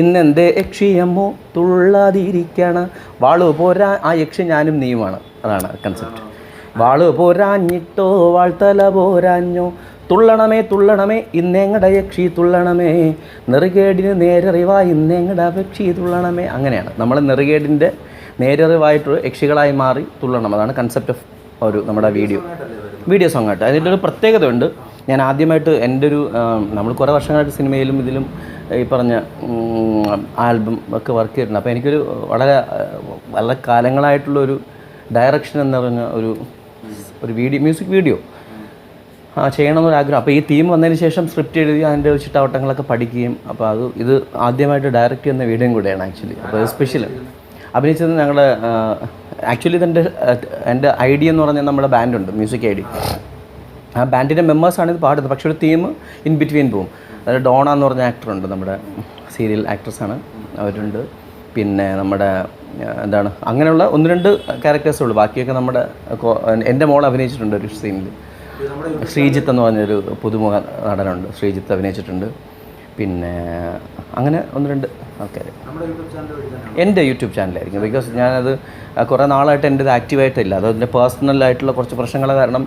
ഇന്നെന്തേ യക്ഷിയമ്മോ തുള്ളാതിരിക്കണ വാൾ പോരാ ആ യക്ഷി ഞാനും നീയുമാണ്. അതാണ് കൺസെപ്റ്റ് വാൾ പോരാഞ്ഞിട്ടോ വാൾത്തല പോരാഞ്ഞോ തുള്ളണമേ തുള്ളണമേ ഇന്നെങ്ങടെ യക്ഷി തുള്ളണമേ നെറുകേടിന് നേരറിവാ ഇന്നെങ്ങടെ അപക്ഷി തുള്ളണമേ അങ്ങനെയാണ്. നമ്മൾ നെറുകേടിന്റെ നേരറിവായിട്ട് യക്ഷികളായി മാറി തുള്ളണം. അതാണ് കൺസെപ്റ്റ് ഓഫ് ഒരു നമ്മുടെ വീഡിയോ വീഡിയോ സോങ് ആയിട്ട്. അതിന്റെ ഒരു പ്രത്യേകതയുണ്ട്. ഞാൻ ആദ്യമായിട്ട് എന്റെ ഒരു നമ്മൾ കുറേ വർഷങ്ങളായിട്ട് സിനിമയിലും ഇതിലും ഈ പറഞ്ഞ ആൽബം ഒക്കെ വർക്ക് ചെയ്തിട്ടുണ്ട്. അപ്പോൾ എനിക്കൊരു വളരെ വളരെ കാലങ്ങളായിട്ടുള്ള ഒരു ഡയറക്ഷൻ എന്ന് പറഞ്ഞ ഒരു ഒരു വീഡിയോ മ്യൂസിക് വീഡിയോ ആ ചെയ്യണമെന്നൊരാഗ്രഹം അപ്പോൾ ഈ തീം വന്നതിന് ശേഷം സ്ക്രിപ്റ്റ് എഴുതി അതിന്റെ ചിട്ടാവട്ടങ്ങളൊക്കെ പഠിക്കുകയും അപ്പോൾ അത് ഇത് ആദ്യമായിട്ട് ഡയറക്റ്റ് ചെയ്യുന്ന വീഡിയോയും കൂടെയാണ് ആക്ച്വലി അപ്പോൾ സ്പെഷ്യൽ അഭിനയിച്ചത് ഞങ്ങൾ ആക്ച്വലി ഇതെന്റെ എന്റെ ഐ ഡി എന്ന് പറഞ്ഞാൽ നമ്മുടെ ബാൻഡുണ്ട് മ്യൂസിക് ഐ ഡി. ആ ബാൻഡിന്റെ മെമ്പേഴ്സാണ് ഇത് പാടുന്നത്. പക്ഷേ ഒരു തീം ഇൻ ബിറ്റ്വീൻ പോവും. അതായത് ഡോണ എന്ന് പറഞ്ഞ ആക്ടറുണ്ട് നമ്മുടെ സീരിയൽ ആക്ട്രസ്സാണ് അവരുണ്ട്. പിന്നെ നമ്മുടെ എന്താണ് അങ്ങനെയുള്ള ഒന്ന് രണ്ട് ക്യാരക്ടേഴ്സേ ഉള്ളൂ. ബാക്കിയൊക്കെ നമ്മുടെ എന്റെ മോൾ അഭിനയിച്ചിട്ടുണ്ട് ഒരു സീനിൽ ശ്രീജിത്ത് എന്ന് പറഞ്ഞൊരു പുതുമുഖ നടനുണ്ട്. ശ്രീജിത്ത് അഭിനയിച്ചിട്ടുണ്ട്. പിന്നെ അങ്ങനെ ഒന്ന് രണ്ട് ആൾക്കാർ എന്റെ യൂട്യൂബ് ചാനലായിരിക്കും ബിക്കോസ് ഞാനത് കുറേ നാളായിട്ട് എന്റെ ഇത് ആക്റ്റീവായിട്ടില്ല. അത് എന്റെ പേഴ്സണലായിട്ടുള്ള കുറച്ച് പ്രശ്നങ്ങൾ കാരണം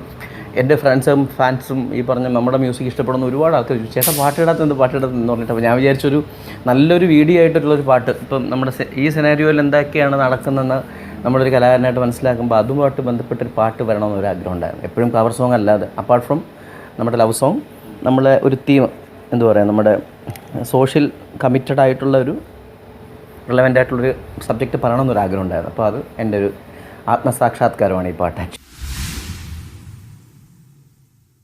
എന്റെ ഫ്രണ്ട്സും ഫാൻസും ഈ പറഞ്ഞ നമ്മുടെ മ്യൂസിക് ഇഷ്ടപ്പെടുന്ന ഒരുപാട് ആൾക്കാർ ചോദിച്ചു ചേട്ടാ പാട്ടിടാത്തത് എന്ത് പാട്ടിടാത്ത എന്ന് പറഞ്ഞിട്ട് അപ്പോൾ ഞാൻ വിചാരിച്ചൊരു നല്ലൊരു വീഡിയോ ആയിട്ടുള്ളൊരു പാട്ട്. ഇപ്പം നമ്മുടെ ഈ സിനാരിയോയിൽ എന്തൊക്കെയാണ് നടക്കുന്നതെന്ന് നമ്മളൊരു കലാകാരനായിട്ട് മനസ്സിലാക്കുമ്പോൾ അതുമായിട്ട് ബന്ധപ്പെട്ടൊരു പാട്ട് വരണമെന്നൊരു ആഗ്രഹം ഉണ്ടായിരുന്നു. എപ്പോഴും കവർ സോങ് അല്ലാതെ അപ്പാർട്ട് ഫ്രം നമ്മുടെ ലവ് സോങ് നമ്മളെ ഒരു തീം എന്തു പറയുക നമ്മുടെ സോഷ്യൽ കമ്മിറ്റഡ് ആയിട്ടുള്ള ഒരു റിലവന്റ് ആയിട്ടുള്ളൊരു സബ്ജക്റ്റ് പറയണമെന്നൊരു ആഗ്രഹം ഉണ്ടായിരുന്നു. അപ്പോൾ അത് എന്റെ ഒരു ആത്മസാക്ഷാത്കാരമാണ് ഈ പാട്ട്.